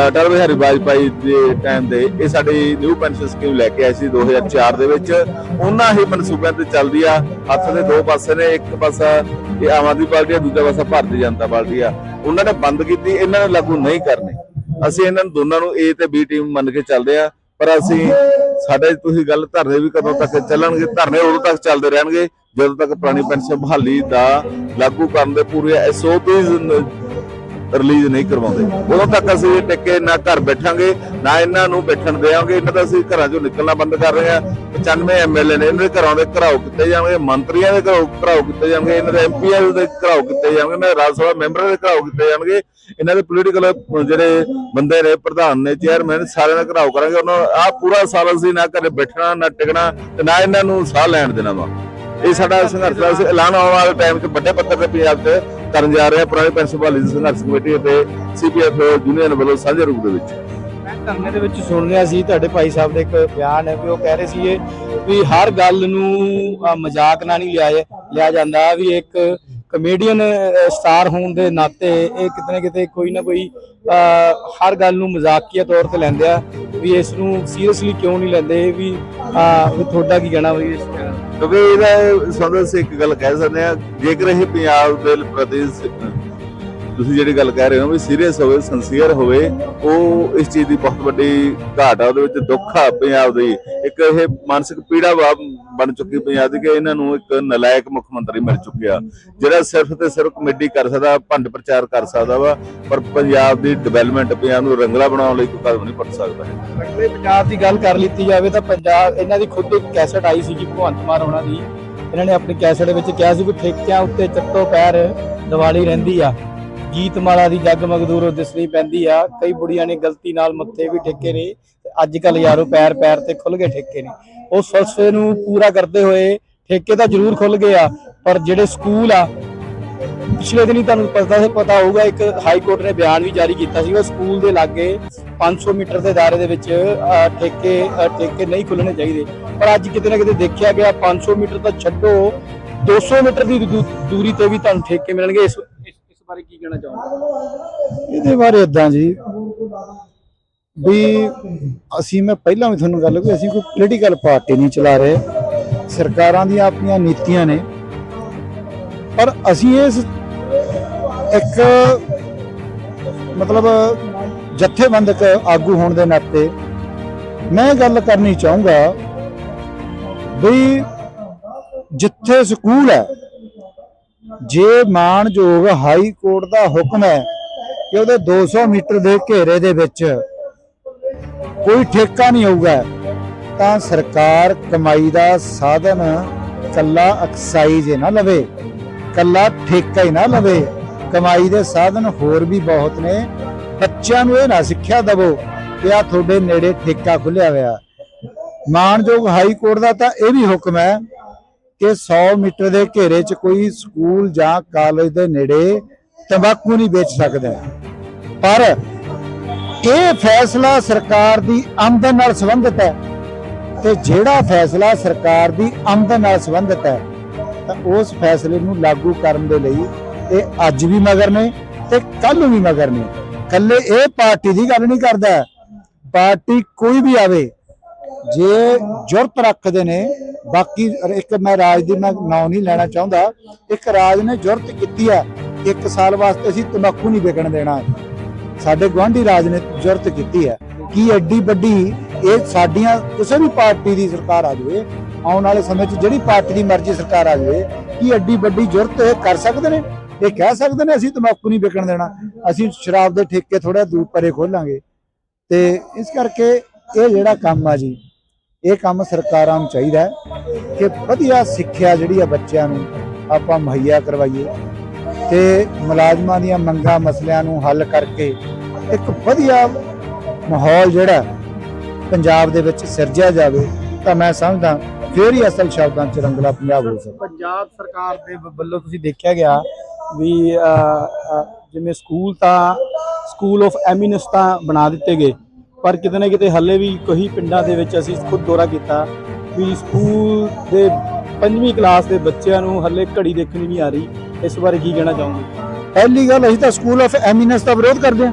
ਅਟਲ ਬਿਹਾਰੀ ਵਾਜਪਾਈ ਦੇ ਟਾਈਮ ਦੇ ਇਹ ਸਾਡੀ ਨਿਊ ਪੈਨਸ਼ਨ ਸਕੀਮ ਲੈ ਕੇ ਆਈ ਸੀ 2004 ਦੇ ਵਿੱਚ। ਉਹਨਾਂ ਹੀ ਮਨਸੂਬਿਆਂ ਤੇ ਚੱਲਦੀ ਆ। ਹੱਥ ਦੇ ਦੋ ਪਾਸੇ ਨੇ, ਇੱਕ ਪਾਸਾ ਇਹ ਆਮ ਆਦਮੀ ਪਾਰਟੀ ਆ, ਦੂਜਾ ਪਾਸਾ ਭਾਰਤੀ ਜਨਤਾ ਪਾਰਟੀ ਆ। ਉਹਨਾਂ ਨੇ ਬੰਦ ਕੀਤੀ, ਇਹਨਾਂ ਨੇ ਲਾਗੂ ਨਹੀਂ ਕਰਨੀ। ਅਸੀਂ ਇਹਨਾਂ ਨੂੰ ਦੋਨਾਂ ਨੂੰ ਏ ਤੇ ਬੀ ਟੀਮ ਮੰਨ ਕੇ ਚੱਲਦੇ ਆ। ਪਰ ਅਸੀਂ, ਸਾਡੇ ਤੁਸੀਂ ਗੱਲ ਧਰਨੇ ਵੀ ਕਦੋਂ ਤੱਕ ਚੱਲਣਗੇ? ਧਰਨੇ ਉਦੋਂ ਤੱਕ ਚੱਲਦੇ ਰਹਿਣਗੇ। ਜਦੋਂ ਤੱਕ ਪੁਰਾਣੀ ਪੈਨਸ਼ਨ ਬਹਾਲੀ ਦਾ ਲਾਗੂ ਕਰਨ ਦੇ ਪੂਰੇ ਐਸਓਪੀਜ਼ ਰਿਲੀਜ਼ ਨਹੀਂ ਕਰਵਾਉਂਦੇ, ਉਦੋਂ ਤੱਕ ਅਸੀਂ ਇਹ ਟਿੱਕੇ ਨਾ ਘਰ ਬੈਠਾਂਗੇ, ਨਾ ਇਹਨਾਂ ਨੂੰ ਬੈਠਣ ਦੇਵਾਂਗੇ ਇਹਨਾਂ ਦਾ ਅਸੀਂ ਘਰਾਂ ਚੋਂ ਨਿਕਲਣਾ ਬੰਦ ਕਰ ਰਹੇ ਆ 95 ਐਮਐਲਏ ਨੇ ਇਹਨਾਂ ਦੇ ਘਰਾਂ ਦੇ ਘਰਾਓ ਕੀਤੇ ਜਾਣਗੇ, ਮੰਤਰੀਆਂ ਦੇ ਘਰਾਓ ਘਰਾਓ ਕੀਤੇ ਜਾਣਗੇ, ਇਹਨਾਂ ਦੇ ਐਮਪੀਆਂ ਦੇ ਘਰਾਓ ਕੀਤੇ ਜਾਣਗੇ, ਇਹਨਾਂ ਦੇ ਰਾਜ ਸਭਾ ਮੈਂਬਰਾਂ ਦੇ ਘਰਾਓ ਕੀਤੇ ਜਾਣਗੇ। ਇਹਨਾਂ ਦੇ ਪੋਲੀਟੀਕਲ ਜਿਹੜੇ ਬੰਦੇ ਨੇ, ਪ੍ਰਧਾਨ ਨੇ ਚੇਅਰਮੈਨ ਸਾਰਿਆਂ ਦਾ ਘਰਾਓ ਕਰਾਂਗੇ। ਉਹਨਾਂ ਆ ਪੂਰਾ ਸਾਲ ਅਸੀਂ ਨਾ ਘਰੇ ਬੈਠਣਾ, ਨਾ ਟਿਕਣਾ ਤੇ ਨਾ ਇਹਨਾਂ ਨੂੰ ਸਾਹ ਲੈਣ ਦੇਣਾ ਵਾ। ਇਹ ਸਾਡਾ ਸੰਘਰਸ਼ ਦਾ ਐਲਾਨ ਆਉਣ ਵਾਲੇ ਟਾਈਮ 'ਚ ਵੱਡੇ ਪੱਧਰ ਤੇ ਪੰਜਾਬ 'ਚ ਕਰਨ ਜਾ ਰਹੇ ਹਾਂ ਪੁਰਾਣੀ ਪੈਨਸ਼ਨ ਬਹਾਲੀ ਦੀ ਸੰਘਰਸ਼ ਕਮੇਟੀ ਅਤੇ ਸੀਪੀਐਫ ਯੂਨੀਅਨ ਵੱਲੋਂ ਸਾਂਝੇ ਰੂਪ ਦੇ ਵਿੱਚ। ਮੈਂ ਧਰਨੇ ਦੇ ਵਿੱਚ ਸੁਣ ਰਿਹਾ ਸੀ, ਤੁਹਾਡੇ ਭਾਈ ਸਾਹਿਬ ਦੇ ਇੱਕ ਬਿਆਨ ਹੈ ਵੀ ਉਹ ਕਹਿ ਰਹੇ ਸੀ ਵੀ ਹਰ ਗੱਲ ਨੂੰ ਮਜ਼ਾਕ ਨਾਲ ਨਹੀਂ ਲਿਆ ਲਿਆ ਜਾਂਦਾ ਵੀ ਇੱਕ ਕਮੇਡੀਅਨ ਸਟਾਰ ਹੋਣ ਦੇ ਨਾਤੇ ਇਹ ਕਿਤੇ ਕਿਤੇ ਕੋਈ ਨਾ ਕੋਈ ਹਰ ਗੱਲ ਨੂੰ ਮਜ਼ਾਕੀਆ ਤੌਰ ਤੇ ਲੈਂਦੇ ਆ ਵੀ ਇਸ ਨੂੰ ਸੀਰੀਅਸਲੀ ਕਿਉਂ ਨਹੀਂ ਲੈਂਦੇ? ਵੀ ਤੁਹਾਡਾ ਕੀ ਕਹਿਣਾ ਵੀ ਇਸ ਕਿਉਂਕਿ ਇਹਦਾ ਸੰਬੰਧ ਇੱਕ ਗੱਲ ਕਹਿ ਸਕਦੇ ਹਾਂ, ਜੇਕਰ ਇਹ ਪੰਜਾਬ ਦੇ ਪ੍ਰਤੀ ਤੁਸੀਂ ਜਿਹੜੀ ਗੱਲ ਕਹਿ ਰਹੇ ਹੋ ਵੀ ਸੀਰੀਅਸ ਹੋਵੇ ਸਿੰਸੀਅਰ ਹੋਵੇ, ਉਹ ਇਸ ਚੀਜ਼ ਦੀ ਬਹੁਤ ਵੱਡੀ ਘਾਟ ਆ, ਉਹਦੇ ਵਿੱਚ ਦੁੱਖ ਆ ਪੰਜਾਬ ਦੀ। ਇੱਕ ਇਹ ਮਾਨਸਿਕ ਪੀੜਾ ਬਣ ਚੁੱਕੀ ਪੰਜਾਬ ਦੀ ਕਿ ਇਹਨਾਂ ਨੂੰ ਇੱਕ ਨਲਾਇਕ ਮੁੱਖ ਮੰਤਰੀ ਮਿਲ ਚੁੱਕਿਆ। ਜਿਹੜਾ ਸਿਰਫ ਤੇ ਸਿਰਫ ਕਮੇਡੀ ਕਰ ਸਕਦਾ, ਭੰਡ ਪ੍ਰਚਾਰ ਕਰ ਸਕਦਾ ਵਾ, ਪਰ ਪੰਜਾਬ ਦੀ ਡਿਵੈਲਪਮੈਂਟ ਪੰਜਾਬ ਨੂੰ ਰੰਗਲਾ ਬਣਾਉਣ ਲਈ ਕੋਈ ਕਦਮ ਨਹੀਂ ਪੁੱਟ ਸਕਦਾ। ਹੈ ਪੰਜਾਬ ਦੀ ਗੱਲ ਕਰ ਲਿੱਤੀ ਜਾਵੇ ਤਾਂ ਪੰਜਾਬ ਇਹਨਾਂ ਦੀ ਖੁਦ ਇੱਕ ਕੈਸਟ ਆਈ ਸੀ ਜੀ ਭਗਵੰਤ ਮਾਨ ਹੋਣਾ ਦੀ। ਇਹਨਾਂ ਨੇ ਆਪਣੀ ਕੈਸਟ ਵਿੱਚ ਕਿਹਾ ਸੀ ਵੀ ਠੇਕਿਆਂ ਉੱਤੇ ਚੱਤੋ ਪੈਰ ਦੀਵਾਲੀ ਰਹਿੰਦੀ ਆ। ਗੀਤਮਾਲਾ ਦੀ ਜਗਮਗ ਦੂਰੋਂ ਦਿਸਣੀ ਪੈਂਦੀ ਆ। ਕਈ ਬੁੜੀਆਂ ਨੇ ਗਲਤੀ ਨਾਲ ਮੱਥੇ ਵੀ ਠੇਕੇ ਨੇ ਅੱਜ ਕੱਲ ਯਾਰੋ ਪੈਰ ਪੈਰ ਤੇ ਖੁੱਲ ਗਏ ਠੇਕੇ ਨੇ। ਉਸ ਫਲਸਫੇ ਨੂੰ ਪੂਰਾ ਕਰਦੇ ਹੋਏ ਠੇਕੇ ਤਾਂ ਜ਼ਰੂਰ ਖੁੱਲ ਗਏ ਆ, ਪਰ ਜਿਹੜੇ ਸਕੂਲ ਆ, ਪਿਛਲੇ ਦਿਨੀ ਤੁਹਾਨੂੰ ਪਤਾ ਪਤਾ ਹੋਊਗਾ, ਇੱਕ ਹਾਈ ਕੋਰਟ ਨੇ ਬਿਆਨ ਵੀ ਜਾਰੀ ਕੀਤਾ ਸੀਗਾ ਸਕੂਲ ਦੇ ਲਾਗੇ 500 ਮੀਟਰ ਦੇ ਦਾਇਰੇ ਦੇ ਵਿੱਚ ਠੇਕੇ ਠੇਕੇ ਨਹੀਂ ਖੁੱਲਣੇ ਚਾਹੀਦੇ। ਪਰ ਅੱਜ ਕਿਤੇ ਨਾ ਕਿਤੇ ਦੇਖਿਆ ਗਿਆ 500 ਮੀਟਰ ਤਾਂ ਛੱਡੋ 200 ਮੀਟਰ ਦੀ ਦੂ- ਦੂਰੀ ਤੇ ਵੀ ਤੁਹਾਨੂੰ ਠੇਕੇ ਮਿਲਣਗੇ, ਇਸ ਬਾਰੇ ਕੀ ਕਹਿਣਾ ਚਾਹੁੰਦੇ ਇਹਦੇ ਬਾਰੇ ਇਦਾਂ ਜੀ, ਵੀ ਅਸੀਂ, ਮੈਂ ਪਹਿਲਾਂ ਵੀ ਤੁਹਾਨੂੰ ਗੱਲ ਕਹੀ, ਅਸੀਂ ਕੋਈ ਪੋਲੀਟੀਕਲ ਪਾਰਟੀ ਨਹੀਂ ਚਲਾ ਰਹੇ। ਸਰਕਾਰਾਂ ਦੀਆਂ ਆਪਣੀਆਂ ਨੀਤੀਆਂ ਨੇ। ਪਰ ਅਸੀਂ ਇਸ ਇੱਕ ਮਤਲਬ ਜਥੇਬੰਦਕ ਆਗੂ ਹੋਣ ਦੇ ਨਾਤੇ ਮੈਂ ਗੱਲ ਕਰਨੀ ਚਾਹੂੰਗਾ ਵੀ ਜਿੱਥੇ ਸਕੂਲ ਹੈ ਜੇ ਮਾਨਯੋਗ ਹਾਈ ਕੋਰਟ ਦਾ ਹੁਕਮ ਹੈ ਕਿ ਉਹਦੇ 200 ਮੀਟਰ ਦੇ ਘੇਰੇ ਦੇ ਵਿੱਚ ਕੋਈ ਠੇਕਾ ਨਹੀਂ ਹੋਊਗਾ, ਤਾਂ ਸਰਕਾਰ ਕਮਾਈ ਦਾ ਸਾਧਨ ਕੱਲਾ ਐਕਸਾਈਜ਼ ਨਾ ਲਵੇ, ਕੱਲਾ ਠੇਕਾ ਹੀ ਨਾ ਲਵੇ। ਕਮਾਈ ਦੇ ਸਾਧਨ ਹੋਰ ਵੀ ਬਹੁਤ ਨੇ। ਬੱਚਿਆਂ ਨੂੰ ਇਹ ਨਾ ਸਿੱਖਿਆ ਦਵੋ ਕਿ ਆ ਤੁਹਾਡੇ ਨੇੜੇ ਠੇਕਾ ਖੁੱਲਿਆ ਹੋਇਆ। ਮਾਣਯੋਗ ਹਾਈ ਕੋਰਟ ਦਾ ਤਾਂ ਇਹ ਵੀ ਹੁਕਮ ਹੈ ਕਿ 100 ਮੀਟਰ ਦੇ ਘੇਰੇ 'ਚ ਕੋਈ ਸਕੂਲ ਜਾਂ ਕਾਲਜ ਦੇ ਨੇੜੇ ਤੰਬਾਕੂ ਨਹੀਂ ਵੇਚ ਸਕਦਾ। ਪਰ ਇਹ ਫੈਸਲਾ ਸਰਕਾਰ ਦੀ ਆਮਦਨ ਨਾਲ ਸੰਬੰਧਿਤ ਹੈ ਤੇ ਜਿਹੜਾ ਫੈਸਲਾ ਸਰਕਾਰ ਦੀ ਆਮਦਨ ਨਾਲ ਸੰਬੰਧਿਤ ਹੈ, ਤਾਂ ਉਸ ਫੈਸਲੇ ਨੂੰ ਲਾਗੂ ਕਰਨ ਦੇ ਲਈ ਇਹ ਅੱਜ ਵੀ ਮਗਰ ਨੇ ਤੇ ਕੱਲ ਵੀ ਮਗਰ ਨੇ। ਕੱਲੇ ਇਹ ਪਾਰਟੀ ਦੀ ਗੱਲ ਨਹੀਂ ਕਰਦਾ। ਪਾਰਟੀ ਕੋਈ ਵੀ ਆਵੇ ਜੇ ਜੁਰਤ ਰੱਖਦੇ ਨੇ, ਬਾਕੀ ਇੱਕ ਮੈਂ ਰਾਜ ਦੀ ਮੈਂ ਨਾਂ ਨਹੀਂ ਲੈਣਾ ਚਾਹੁੰਦਾ, ਇੱਕ ਰਾਜ ਨੇ ਜੁਰਤ ਕੀਤੀ ਹੈ, ਇੱਕ ਸਾਲ ਵਾਸਤੇ ਅਸੀਂ ਤੰਬਾਕੂ ਨਹੀਂ ਵਿਕਣ ਦੇਣਾ। ਸਾਡੇ ਗਵਾਂਢੀ ਰਾਜ ਨੇ ਜੁਰਤ ਕੀਤੀ ਹੈ। ਕੀ ਐਡੀ ਵੱਡੀ ਇਹ ਸਾਡੀਆਂ ਕਿਸੇ ਵੀ ਪਾਰਟੀ ਦੀ ਸਰਕਾਰ ਆ ਜਾਵੇ, ਆਉਣ ਵਾਲੇ ਸਮੇਂ 'ਚ ਜਿਹੜੀ ਪਾਰਟੀ ਦੀ ਮਰਜ਼ੀ ਸਰਕਾਰ ਆ ਜਾਵੇ, ਕੀ ਐਡੀ ਵੱਡੀ ਜ਼ਰੂਰਤ ਇਹ ਕਰ ਸਕਦੇ ਨੇ? ਇਹ ਕਹਿ ਸਕਦੇ ਨੇ ਅਸੀਂ ਤੰਬਾਕੂ ਨਹੀਂ ਵਿਕਣ ਦੇਣਾ। ਅਸੀਂ ਸ਼ਰਾਬ ਦੇ ਠੇਕੇ ਥੋੜਾ ਦੂਰ ਪਰੇ ਖੋਲਾਂਗੇ। ਤੇ ਇਸ ਕਰਕੇ ਇਹ ਜਿਹੜਾ ਕੰਮ ਆ ਜੀ ਇਹ ਕੰਮ ਸਰਕਾਰਾਂ ਨੂੰ ਚਾਹੀਦਾ ਹੈ ਕਿ ਵਧੀਆ ਸਿੱਖਿਆ ਜਿਹੜੀ ਆ ਬੱਚਿਆਂ ਨੂੰ ਆਪਾਂ ਮੁਹੱਈਆ ਕਰਵਾਈਏ ਤੇ ਮੁਲਾਜ਼ਮਾਂ ਦੀਆਂ ਮੰਗਾਂ ਮਸਲਿਆਂ ਨੂੰ ਹੱਲ ਕਰਕੇ ਇੱਕ ਵਧੀਆ ਮਾਹੌਲ ਜਿਹੜਾ ਪੰਜਾਬ ਦੇ ਵਿੱਚ ਸਿਰਜਿਆ ਜਾਵੇ ਤਾਂ ਮੈਂ ਸਮਝਦਾ ਫੇਰ ਹੀ ਅਸਲ ਸ਼ਬਦਾਂ 'ਚ ਰੰਗਲਾ ਪੰਜਾਬ ਹੋ ਸਕਦਾ। ਪੰਜਾਬ ਸਰਕਾਰ ਦੇ ਵੱਲੋਂ ਤੁਸੀਂ ਦੇਖਿਆ ਗਿਆ ਵੀ ਜਿਵੇਂ ਸਕੂਲ ਤਾਂ ਸਕੂਲ ਆਫ ਐਮਿਨੈਂਸ ਤਾਂ ਬਣਾ ਦਿੱਤੇ ਗਏ। ਪਰ ਕਿਤੇ ਨਾ ਕਿਤੇ ਹੱਲੇ ਵੀ ਕਈ ਪਿੰਡਾਂ ਦੇ ਵਿੱਚ ਅਸੀਂ ਖੁਦ ਦੌਰਾ ਕੀਤਾ ਵੀ ਸਕੂਲ ਦੇ ਪੰਜਵੀਂ ਕਲਾਸ ਦੇ ਬੱਚਿਆਂ ਨੂੰ ਹੱਲੇ ਘੜੀ ਦੇਖਣੀ ਨਹੀਂ ਆ ਰਹੀ, ਇਸ ਬਾਰੇ ਕੀ ਕਹਿਣਾ ਚਾਹੋਗੇ? ਪਹਿਲੀ ਗੱਲ, ਅਸੀਂ ਤਾਂ ਸਕੂਲ ਆਫ ਐਮੀਨੈਂਸ ਦਾ ਵਿਰੋਧ ਕਰਦੇ ਹਾਂ।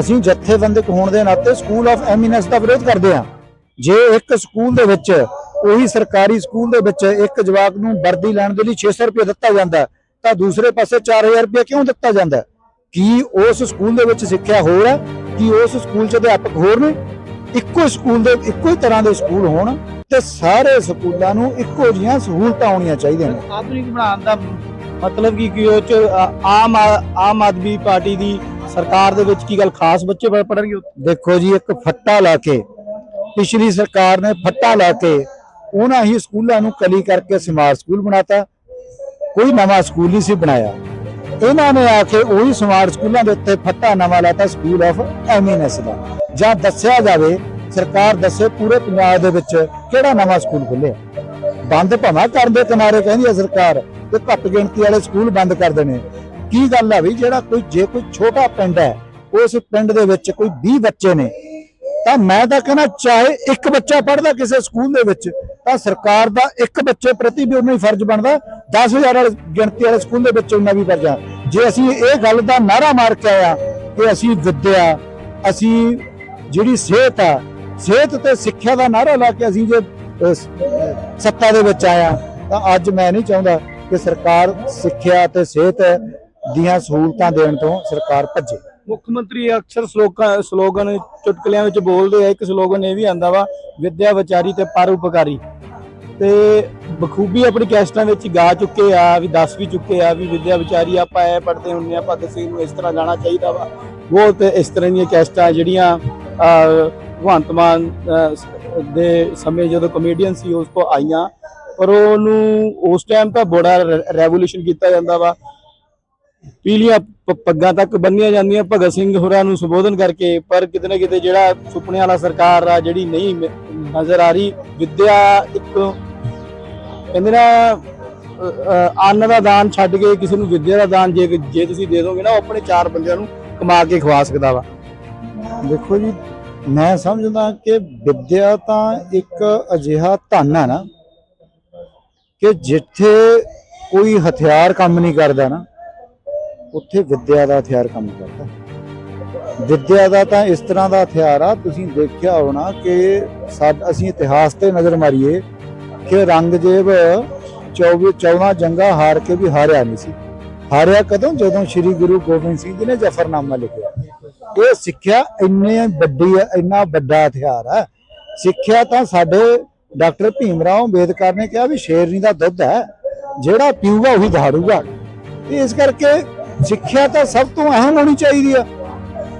ਅਸੀਂ ਜਥੇਬੰਦਕ ਹੋਣ ਦੇ ਨਾਤੇ ਸਕੂਲ ਆਫ ਐਮੀਨੈਂਸ ਦਾ ਵਿਰੋਧ ਕਰਦੇ ਹਾਂ। ਜੇ ਇੱਕ ਸਕੂਲ ਦੇ ਵਿੱਚ, ਉਹੀ ਸਰਕਾਰੀ ਸਕੂਲ ਦੇ ਵਿੱਚ ਇੱਕ ਜਵਾਕ ਨੂੰ ਵਰਦੀ ਲੈਣ ਦੇ ਲਈ 600 ਰੁਪਏ ਦਿੱਤਾ ਜਾਂਦਾ ਤਾਂ ਦੂਸਰੇ ਪਾਸੇ 4000 ਰੁਪਏ ਕਿਉਂ ਦਿੱਤਾ ਜਾਂਦਾ ਕੀ ਉਸ ਸਕੂਲ ਦੇ ਵਿੱਚ ਸਿੱਖਿਆ ਹੋਰ ਹੈ? ਕੀ ਉਸ ਸਕੂਲ 'ਚ ਅਧਿਆਪਕ ਹੋਰ ਨੇ? ਇੱਕੋ ਸਕੂਲ ਦੇ ਇੱਕੋ ਹੀ ਤਰ੍ਹਾਂ ਦੇ ਸਕੂਲ ਹੋਣ ਤੇ ਸਾਰੇ ਸਕੂਲਾਂ ਨੂੰ ਇੱਕੋ ਜਿਹੀਆਂ ਸਹੂਲਤਾਂ ਆਉਣੀਆਂ ਚਾਹੀਦੀਆਂ ਨੇ। ਆਧੁਨਿਕ ਬਣਾਉਣ ਦਾ ਮਤਲਬ ਕੀ ਕਿ ਉਹ ਚ ਆਮ ਆਮ ਆਦਮੀ ਪਾਰਟੀ ਦੀ ਸਰਕਾਰ ਦੇ ਵਿੱਚ ਕੀ ਗੱਲ ਖਾਸ ਬੱਚੇ ਉੱਥੇ? ਦੇਖੋ ਜੀ ਇੱਕ ਫੱਟਾ ਲਾ ਕੇ ਪਿਛਲੀ ਸਰਕਾਰ ਨੇ ਫੱਟਾ ਲਾ ਕੇ ਉਹਨਾਂ ਹੀ ਸਕੂਲਾਂ ਨੂੰ ਕਲੀ ਕਰਕੇ ਸਮਾਰਟ ਸਕੂਲ ਬਣਾਤਾ। ਕੋਈ ਨਵਾਂ ਸਕੂਲ ਨਹੀਂ ਸੀ ਬਣਾਇਆ। ਇਹਨਾਂ ਨੇ ਆ ਕੇ ਉਹੀ ਸਮਾਰਟ ਸਕੂਲਾਂ ਦੇ ਉੱਤੇ ਫੱਟਾ ਨਵਾਂ ਲਾਤਾ ਸਕੂਲ ਆਫ ਐਮਿਨੈਂਸ ਦਾ। ਜਾਂ ਦੱਸਿਆ ਜਾਵੇ, ਸਰਕਾਰ ਦੱਸੇ ਪੂਰੇ ਪੰਜਾਬ ਦੇ ਵਿੱਚ ਕਿਹੜਾ ਨਵਾਂ ਸਕੂਲ ਖੁੱਲਿਆ ਬੰਦ ਭਵਾ ਕਰਦੇ ਕਿਨਾਰੇ ਕਹਿੰਦੀ ਹੈ ਸਰਕਾਰ ਤੇ ਘੱਟ ਗਿਣਤੀ ਵਾਲੇ ਸਕੂਲ ਬੰਦ ਕਰ ਦੇਣੇ। ਕੀ ਗੱਲ ਆ ਵੀ ਜਿਹੜਾ ਕੋਈ, ਜੇ ਕੋਈ ਛੋਟਾ ਪਿੰਡ ਹੈ, ਉਸ ਪਿੰਡ ਦੇ ਵਿੱਚ ਕੋਈ 20 ਬੱਚੇ ਨੇ ਤਾਂ ਮੈਂ ਤਾਂ ਕਹਿੰਦਾ ਚਾਹੇ ਇੱਕ ਬੱਚਾ ਪੜ੍ਹਦਾ ਕਿਸੇ ਸਕੂਲ ਦੇ ਵਿੱਚ, ਤਾਂ ਸਰਕਾਰ ਦਾ ਇੱਕ ਬੱਚੇ ਪ੍ਰਤੀ ਵੀ ਉਹਨਾਂ ਹੀ ਫਰਜ਼ ਬਣਦਾ 10000 ਵਾਲੇ ਗਿਣਤੀ ਵਾਲੇ ਸਕੂਲ ਦੇ ਵਿੱਚ ਉਹਨਾਂ ਵੀ ਫਰਜ਼ ਆ। ਜੇ ਅਸੀਂ ਇਹ ਗੱਲ ਦਾ ਨਾਰਾ ਮਾਰ ਕੇ ਆਇਆ ਕਿ ਅਸੀਂ ਵਿੱਦਿਆ, ਅਸੀਂ ਜਿਹੜੀ ਸਿਹਤ ਆ, ਸਿਹਤ ਤੇ ਸਿੱਖਿਆ ਦਾ ਨਾਰਾ ਲਾ ਕੇ ਅਸੀਂ ਜੇ ਸੱਤਾ ਦੇ ਵਿੱਚ ਆਇਆ, ਤਾਂ ਅੱਜ ਮੈਂ ਨਹੀਂ ਚਾਹੁੰਦਾ ਕਿ ਸਰਕਾਰ ਸਿੱਖਿਆ ਤੇ ਸਿਹਤ ਦੀਆਂ ਸਹੂਲਤਾਂ ਦੇਣ ਤੋਂ ਸਰਕਾਰ ਭੱਜੇ। ਮੁੱਖ ਮੰਤਰੀ ਅਕਸਰ ਸਲੋਕਾਂ, ਸਲੋਗਨ ਚੁਟਕਲਿਆਂ ਵਿੱਚ ਬੋਲਦੇ ਆ, ਇੱਕ ਸਲੋਗਨ ਇਹ ਵੀ ਆਂਦਾ ਵਾ, ਵਿਦਿਆ ਵਿਚਾਰੀ ਤੇ ਪਰ ਉਪਕਾਰੀ। ਤੇ ਬਖੂਬੀ ਆਪਣੀ ਕੈਸਟਾਂ ਵਿੱਚ ਗਾ ਚੁੱਕੇ ਆ, ਵੀ ਦੱਸ ਵੀ ਚੁੱਕੇ ਆ, ਵੀ ਵਿਦਿਆ ਵਿਚਾਰੀ ਆਪਾਂ ਐ ਪੜਦੇ ਹੁੰਨੇ ਆ, ਭਗਤ ਸਿੰਘ ਨੂੰ ਇਸ ਤਰ੍ਹਾਂ ਗਾਣਾ ਚਾਹੀਦਾ ਵਾ। ਬਹੁਤ ਇਸ ਤਰ੍ਹਾਂ ਦੀਆਂ ਕੈਸਟਾਂ ਜਿਹੜੀਆਂ ਭਗਵੰਤ ਮਾਨ ਦੇ ਸਮੇਂ ਜਦੋਂ ਕਮੇਡੀਅਨ ਸੀ, ਉਸ ਤੋਂ ਆਈਆਂ। ਪਰ ਉਹਨੂੰ, ਉਸ ਟਾਈਮ ਤਾਂ ਬੜਾ ਰੈਵੋਲੂਸ਼ਨ ਕੀਤਾ ਜਾਂਦਾ ਵਾ। ਪੀਲੀਆਂ ਪੱਗਾਂ ਤੱਕ ਬੰਨੀਆਂ ਜਾਂਦੀਆਂ, ਭਗਤ ਸਿੰਘ ਹੋਰਾਂ ਨੂੰ ਸੰਬੋਧਨ ਕਰਕੇ, ਪਰ ਕਿਤੇ ਨਾ ਕਿਤੇ ਜਿਹੜਾ ਸੁਪਨੇ ਵਾਲਾ ਸਰਕਾਰ ਆ, ਜਿਹੜੀ ਨਹੀਂ ਨਜ਼ਰ ਆ ਰਹੀ, ਵਿਦਿਆ ਇੱਕ ਕਹਿੰਦੇ ਨਾ ਅੰਨ ਦਾ ਦਾਨ ਛੱਡ ਕੇ ਕਿਸੇ ਨੂੰ ਵਿਦਿਆ ਦਾ ਦਾਨ ਜੇ ਜੇ ਤੁਸੀਂ ਦੇ ਦੋਗੇ ਨਾ, ਉਹ ਆਪਣੇ ਚਾਰ ਬੰਦਿਆਂ ਨੂੰ ਕਮਾ ਕੇ ਖਵਾ ਸਕਦਾ ਵਾ। ਦੇਖੋ ਜੀ, ਮੈਂ ਸਮਝਦਾ ਕਿ ਵਿਦਿਆ ਤਾਂ ਇੱਕ ਅਜਿਹਾ ਧਨ ਆ ਨਾ, ਕਿ ਜਿੱਥੇ ਕੋਈ ਹਥਿਆਰ ਕੰਮ ਨਹੀਂ ਕਰਦਾ ਨਾ ਉੱਥੇ ਵਿਦਿਆ ਦਾ ਹਥਿਆਰ ਕੰਮ ਕਰਦਾ। ਵਿੱਦਿਆ ਦਾ ਤਾਂ ਇਸ ਤਰ੍ਹਾਂ ਦਾ ਹਥਿਆਰ ਆ, ਤੁਸੀਂ ਦੇਖਿਆ ਹੋਣਾ ਕਿ ਸਾਡ, ਅਸੀਂ ਇਤਿਹਾਸ ਤੇ ਨਜ਼ਰ ਮਾਰੀਏ ਕਿ ਰੰਗਜੇਬ 24 14 ਜੰਗਾਂ ਹਾਰ ਕੇ ਵੀ ਹਾਰਿਆ ਨਹੀਂ ਸੀ। ਹਾਰਿਆ ਕਦੋਂ? ਜਦੋਂ ਸ੍ਰੀ ਗੁਰੂ ਗੋਬਿੰਦ ਸਿੰਘ ਜੀ ਨੇ ਜਫਰਨਾਮਾ ਲਿਖਿਆ। ਇਹ ਸਿੱਖਿਆ ਇੰਨੀ ਵੱਡੀ ਹੈ ਇੰਨਾ ਵੱਡਾ ਹਥਿਆਰ ਹੈ ਸਿੱਖਿਆ ਤਾਂ ਸਾਡੇ ਡਾਕਟਰ ਭੀਮ ਰਾਓ ਅੰਬੇਦਕਰ ਨੇ ਕਿਹਾ ਵੀ ਸ਼ੇਰਨੀ ਦਾ ਦੁੱਧ ਹੈ, ਜਿਹੜਾ ਪੀਊਗਾ ਉਹੀ ਦਹਾੜੂਗਾ ਇਸ ਕਰਕੇ ਸਿੱਖਿਆ ਤਾਂ ਸਭ ਤੋਂ ਅਹਿਮ ਹੋਣੀ ਚਾਹੀਦੀ ਆ।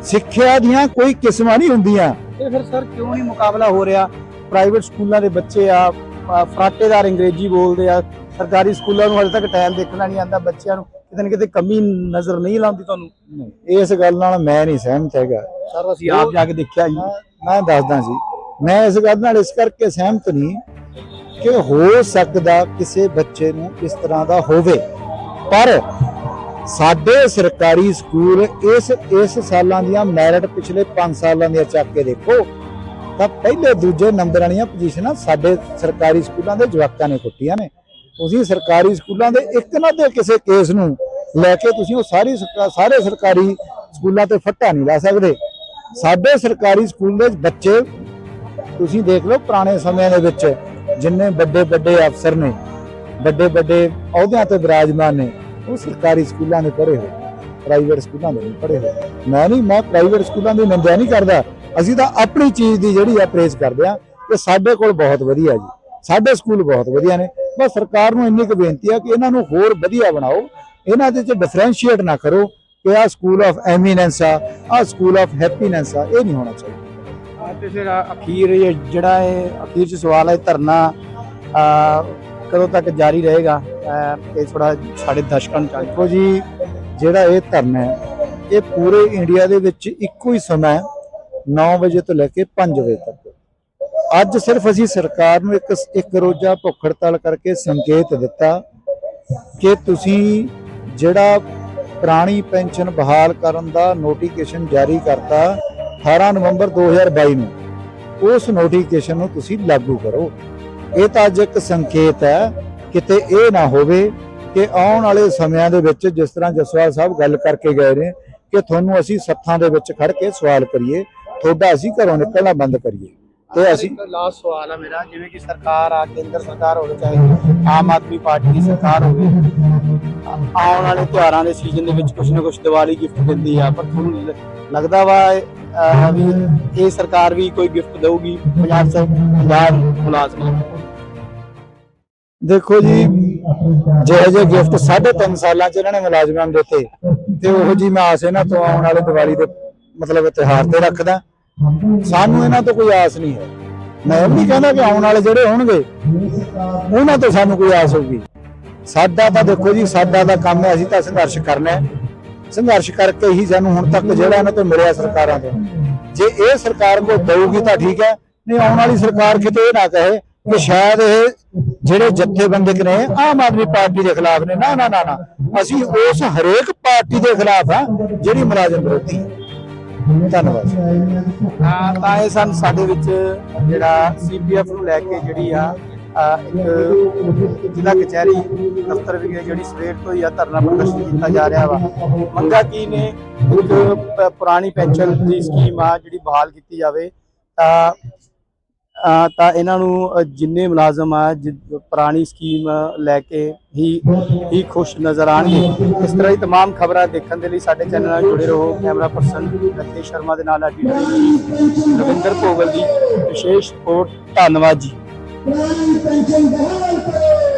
ਸਿੱਖਿਆ ਦੀਆਂ ਕੋਈ ਕਿਸਮਾਂ ਨਹੀਂ ਹੁੰਦੀਆਂ। ਇਹ ਫਿਰ ਸਰ ਕਿਉਂ ਨਹੀਂ ਮੁਕਾਬਲਾ ਹੋ ਰਿਹਾ? ਪ੍ਰਾਈਵੇਟ ਸਕੂਲਾਂ ਦੇ ਬੱਚੇ ਆ ਫਰਾਟੇਦਾਰ ਅੰਗਰੇਜ਼ੀ ਬੋਲਦੇ ਆ। ਸਰਕਾਰੀ ਸਕੂਲਾਂ ਨੂੰ ਹਜੇ ਤੱਕ ਟਾਈਮ ਦੇਖਣਾ ਨਹੀਂ ਆਂਦਾ ਬੱਚਿਆਂ ਨੂੰ। ਕਿਤੇ ਨਾ ਕਿਤੇ ਕਮੀ ਨਜ਼ਰ ਨਹੀਂ ਲਾਉਂਦੀ ਤੁਹਾਨੂੰ? ਇਸ ਗੱਲ ਨਾਲ ਮੈਂ ਨਹੀਂ ਸਹਿਮਤ ਹੈਗਾ। ਸਰ ਅਸੀਂ ਆਪ ਜਾ ਕੇ ਦੇਖਿਆ ਜੀ। ਮੈਂ- ਮੈਂ ਦੱਸਦਾ ਜੀ। ਮੈਂ ਇਸ ਗੱਲ ਨਾਲ ਇਸ ਕਰਕੇ ਸਹਿਮਤ ਨਹੀਂ ਕਿ ਹੋ ਸਕਦਾ ਕਿਸੇ ਬੱਚੇ ਨੂੰ ਇਸ ਤਰ੍ਹਾਂ ਦਾ ਹੋਵੇ। ਪਰ ਸਾਡੇ ਸਰਕਾਰੀ ਸਕੂਲ ਇਸ ਇਸ ਸਾਲਾਂ ਦੀਆਂ ਮੈਰਿਟ ਪਿਛਲੇ 5 ਸਾਲਾਂ ਦੀਆਂ ਚੱਕ ਕੇ ਦੇਖੋ, ਤਾਂ ਪਹਿਲੇ ਦੂਜੇ ਨੰਬਰ ਵਾਲੀਆਂ ਪੋਜੀਸ਼ਨਾਂ ਸਾਡੇ ਸਰਕਾਰੀ ਸਕੂਲਾਂ ਦੇ ਜਵਾਕਾਂ ਨੇ ਕੁੱਟੀਆਂ ਨੇ। ਤੁਸੀਂ ਸਰਕਾਰੀ ਸਕੂਲਾਂ ਦੇ ਇੱਕ ਨਾ ਦੇ ਕਿਸੇ ਕੇਸ ਨੂੰ ਲੈ ਕੇ ਤੁਸੀਂ ਉਹ ਸਾਰੀ ਸਰਕਾ- ਸਾਰੇ ਸਰਕਾਰੀ ਸਕੂਲਾਂ ਤੇ ਫੱਟਾ ਨਹੀਂ ਲਾ ਸਕਦੇ। ਸਾਡੇ ਸਰਕਾਰੀ ਸਕੂਲ ਦੇ ਬੱਚੇ, ਤੁਸੀਂ ਦੇਖ ਲਓ ਪੁਰਾਣੇ ਸਮਿਆਂ ਦੇ ਵਿੱਚ ਜਿੰਨੇ ਵੱਡੇ ਵੱਡੇ ਅਫਸਰ ਨੇ ਵੱਡੇ ਵੱਡੇ ਅਹੁਦਿਆਂ ਤੇ ਵਿਰਾਜਮਾਨ ਨੇ ਉਹ ਸਰਕਾਰੀ ਸਕੂਲਾਂ ਦੇ ਪੜ੍ਹੇ ਹੋਏ ਪ੍ਰਾਈਵੇਟ ਸਕੂਲਾਂ ਦੇ ਨਹੀਂ ਪੜ੍ਹੇ ਹੋਏ। ਮੈਂ ਨਹੀਂ, ਮੈਂ ਪ੍ਰਾਈਵੇਟ ਸਕੂਲਾਂ ਦੀ ਨਿੰਦਿਆ ਨਹੀਂ ਕਰਦਾ। ਅਸੀਂ ਤਾਂ ਆਪਣੀ ਚੀਜ਼ ਦੀ ਜਿਹੜੀ ਆ ਪ੍ਰੇਸ ਕਰਦੇ ਆ ਕਿ ਸਾਡੇ ਕੋਲ ਬਹੁਤ ਵਧੀਆ ਜੀ। ਸਾਡੇ ਸਕੂਲ ਬਹੁਤ ਵਧੀਆ ਨੇ। ਬਸ ਸਰਕਾਰ ਨੂੰ ਇੰਨੀ ਕੁ ਬੇਨਤੀ ਆ ਕਿ ਇਹਨਾਂ ਨੂੰ ਹੋਰ ਵਧੀਆ ਬਣਾਓ। ਇਹਨਾਂ ਦੇ ਚ ਡਿਫਰੈਂਸ਼ੀਏਟ ਨਾ ਕਰੋ ਕਿ ਆਹ ਸਕੂਲ ਆਫ ਐਮੀਨੈਂਸ ਆ, ਆਹ ਸਕੂਲ ਆਫ ਹੈਪੀਨੈਸ ਆ, ਇਹ ਨਹੀਂ ਹੋਣਾ ਚਾਹੀਦਾ। ਤੇ ਫਿਰ ਅਖੀਰ ਜਿਹੜਾ ਇਹ ਅਖੀਰ ਚ ਸਵਾਲ ਹੈ, ਧਰਨਾ ਕਦੋਂ ਤੱਕ ਜਾਰੀ ਰਹੇਗਾ ਇਹ ਥੋੜਾ ਸਾਡੇ ਦਰਸ਼ਕਾਂ ਨੂੰ ਚਾਹੀਦਾ ਜੀ, ਜਿਹੜਾ ਇਹ ਧਰਨਾ ਹੈ, ਇਹ ਪੂਰੇ ਇੰਡੀਆ ਦੇ ਵਿੱਚ ਇੱਕੋ ਹੀ ਸਮਾਂ ਹੈ 9 ਵਜੇ ਤੋਂ ਲੈ ਕੇ 5 ਵਜੇ ਤੱਕ। ਅੱਜ ਸਿਰਫ ਅਸੀਂ ਸਰਕਾਰ ਨੂੰ ਇੱਕ ਇੱਕ ਰੋਜ਼ਾ ਭੁੱਖ ਹੜਤਾਲ ਕਰਕੇ ਸੰਕੇਤ ਦਿੱਤਾ ਕਿ ਤੁਸੀਂ ਜਿਹੜਾ ਪੁਰਾਣੀ ਪੈਨਸ਼ਨ ਬਹਾਲ ਕਰਨ ਦਾ ਨੋਟੀਫਿਕੇਸ਼ਨ ਜਾਰੀ ਕਰਤਾ 18 ਨਵੰਬਰ 2022 ਨੂੰ, ਉਸ ਨੋਟੀਫਿਕੇਸ਼ਨ ਨੂੰ ਤੁਸੀਂ ਲਾਗੂ ਕਰੋ। ਇਹ ਤਾਂ ਅੱਜ ਇੱਕ ਸੰਕੇਤ ਹੈ ਕਿਤੇ ਇਹ ਨਾ ਹੋਵੇ ਕਿ ਆਉਣ ਵਾਲੇ ਸਮਿਆਂ ਦੇ ਵਿੱਚ ਜਿਸ ਤਰ੍ਹਾਂ ਜਸਵਾਲ ਸਾਹਿਬ ਗੱਲ ਕਰਕੇ ਗਏ ਨੇ ਕਿ ਤੁਹਾਨੂੰ ਅਸੀਂ ਸੱਥਾਂ ਦੇ ਵਿੱਚ ਖੜ ਕੇ ਸਵਾਲ ਕਰੀਏ ਤੁਹਾਡਾ ਅਸੀਂ ਘਰੋਂ ਨਿਕਲਣਾ ਬੰਦ ਕਰੀਏ। ਤੇ ਅਸੀਂ ਲਾਸਟ ਸਵਾਲ ਹੈ ਮੇਰਾ ਜਿਵੇਂ ਕਿ ਸਰਕਾਰ ਆ ਕੇਂਦਰ ਸਰਕਾਰ ਹੋਵੇ ਚਾਹੇ ਆਮ ਆਦਮੀ ਪਾਰਟੀ ਦੀ ਸਰਕਾਰ ਹੋਵੇ ਆਉਣ ਵਾਲੇ ਤਿਉਹਾਰਾਂ ਦੇ ਸੀਜ਼ਨ ਦੇ ਵਿੱਚ ਕੁਝ ਨਾ ਕੁਝ ਦੀਵਾਲੀ ਗਿਫਟ ਦਿੰਦੀ ਆ ਪਰ ਤੁਹਾਨੂੰ ਲੱਗਦਾ ਵਾ ਵੀ ਇਹ ਸਰਕਾਰ ਵੀ ਕੋਈ ਗਿਫਟ ਦੇਊਗੀ ਪੰਜਾਬ ਸੇ ਪੰਜਾਬ ਮੁਲਾਜ਼ਮਾਂ ਦੇਖੋ ਜੀ, ਜਿਹੋ ਜਿਹੇ ਗਿਫਟ 3.5 ਸਾਲਾਂ ਚ ਇਹਨਾਂ ਨੇ ਮੁਲਾਜ਼ਮਾਂ ਨੂੰ ਦਿੱਤੇ, ਤੇ ਉਹੋ ਜੀ ਮੈਂ ਆਸ ਇਹਨਾਂ ਤੋਂ ਆਉਣ ਵਾਲੇ ਦੀਵਾਲੀ ਦੇ ਮਤਲਬ ਤਿਉਹਾਰ ਤੇ ਰੱਖਦਾ। ਸਾਨੂੰ ਇਹਨਾਂ ਤੋਂ ਕੋਈ ਆਸ ਨਹੀਂ ਹੈ। ਮੈਂ ਇਹ ਵੀ ਨਹੀਂ ਕਹਿੰਦਾ ਕਿ ਆਉਣ ਵਾਲੇ ਜਿਹੜੇ ਹੋਣਗੇ, ਉਹਨਾਂ ਤੋਂ ਸਾਨੂੰ ਕੋਈ ਆਸ ਹੋਊਗੀ। ਸਾਡਾ ਤਾਂ ਦੇਖੋ ਜੀ, ਸਾਡਾ ਦਾ ਕੰਮ ਹੈ, ਅਸੀਂ ਤਾਂ ਸੰਘਰਸ਼ ਕਰਨਾ ਹੈ। ਸੰਘਰਸ਼ ਕਰਕੇ ਹੀ ਸਾਨੂੰ ਹੁਣ ਤੱਕ ਜਿਹੜਾ ਇਹਨਾਂ ਤੋਂ ਮਿਲਿਆ ਸਰਕਾਰਾਂ ਤੋਂ। ਜੇ ਇਹ ਸਰਕਾਰ ਕੋ ਦਊਗੀ ਤਾਂ ਠੀਕ ਹੈ ਨਹੀਂ ਆਉਣ ਵਾਲੀ ਸਰਕਾਰ ਕਿਤੇ ਇਹ ਨਾ ਕਹੇ ਕਿ ਸ਼ਾਇਦ ਇਹ ਜਿਹੜੇ ਜਥੇਬੰਦਕ ਨੇ ਆਮ ਆਦਮੀ ਪਾਰਟੀ ਦੇ ਖਿਲਾਫ ਨੇ। ਨਾ ਨਾ ਨਾ ਨਾ। ਅਸੀਂ ਉਸ ਹਰੇਕ ਪਾਰਟੀ ਦੇ ਖਿਲਾਫ ਆ ਜਿਹੜੀ ਮੁਲਾਜ਼ਮ ਵਿਰੋਧੀ ਹੈ। ਧੰਨਵਾਦ। ਹਾਂ, ਤਾਂ ਇਹ ਸਨ ਸਾਡੇ ਵਿੱਚ ਜਿਹੜਾ ਸੀਪੀਐਫ ਨੂੰ ਲੈ ਕੇ ਜਿਹੜੀ ਆ ਇੱਕ ਜ਼ਿਲ੍ਹਾ ਕਚਹਿਰੀ ਦਫ਼ਤਰ ਵਿਖੇ ਜਿਹੜੀ ਸਵੇਰ ਤੋਂ ਹੀ ਆ ਧਰਨਾ ਪ੍ਰਦਰਸ਼ਨ ਕੀਤਾ ਜਾ ਰਿਹਾ ਵਾ ਮੰਗਾ ਕੀ ਨੇ ਇੱਕ ਪ- ਪੁਰਾਣੀ ਪੈਨਸ਼ਨ ਦੀ ਸਕੀਮ ਆ ਜਿਹੜੀ ਬਹਾਲ ਕੀਤੀ ਜਾਵੇ ਤਾਂ ਅਹ, ਤਾਂ ਇਹਨਾਂ ਨੂੰ ਅਹ, ਜਿੰਨੇ ਮੁਲਾਜ਼ਮ ਆ ਜਿ- ਪੁਰਾਣੀ ਸਕੀਮ ਲੈ ਕੇ ਹੀ ਹੀ ਖੁਸ਼ ਨਜ਼ਰ ਆਣਗੇ ਇਸ ਤਰ੍ਹਾਂ ਦੀ तमाम ਖਬਰਾਂ ਦੇਖਣ ਦੇ ਲਈ ਸਾਡੇ ਚੈਨਲ ਨਾਲ ਜੁੜੇ ਰਹੋ ਕੈਮਰਾ ਪਰਸਨ ਰਤੇਸ਼ ਸ਼ਰਮਾ ਦੇ ਨਾਲ ਐਡੀਟਰ ਰਵਿੰਦਰ ਭੋਗਲ ਦੀ ਵਿਸ਼ੇਸ਼ ਰਿਪੋਰਟ ਧੰਨਵਾਦ ਜੀ ਪੁਰਾਣੀ ਪੈਨਸ਼ਨ ਬਹਾਲ ਕਰੋ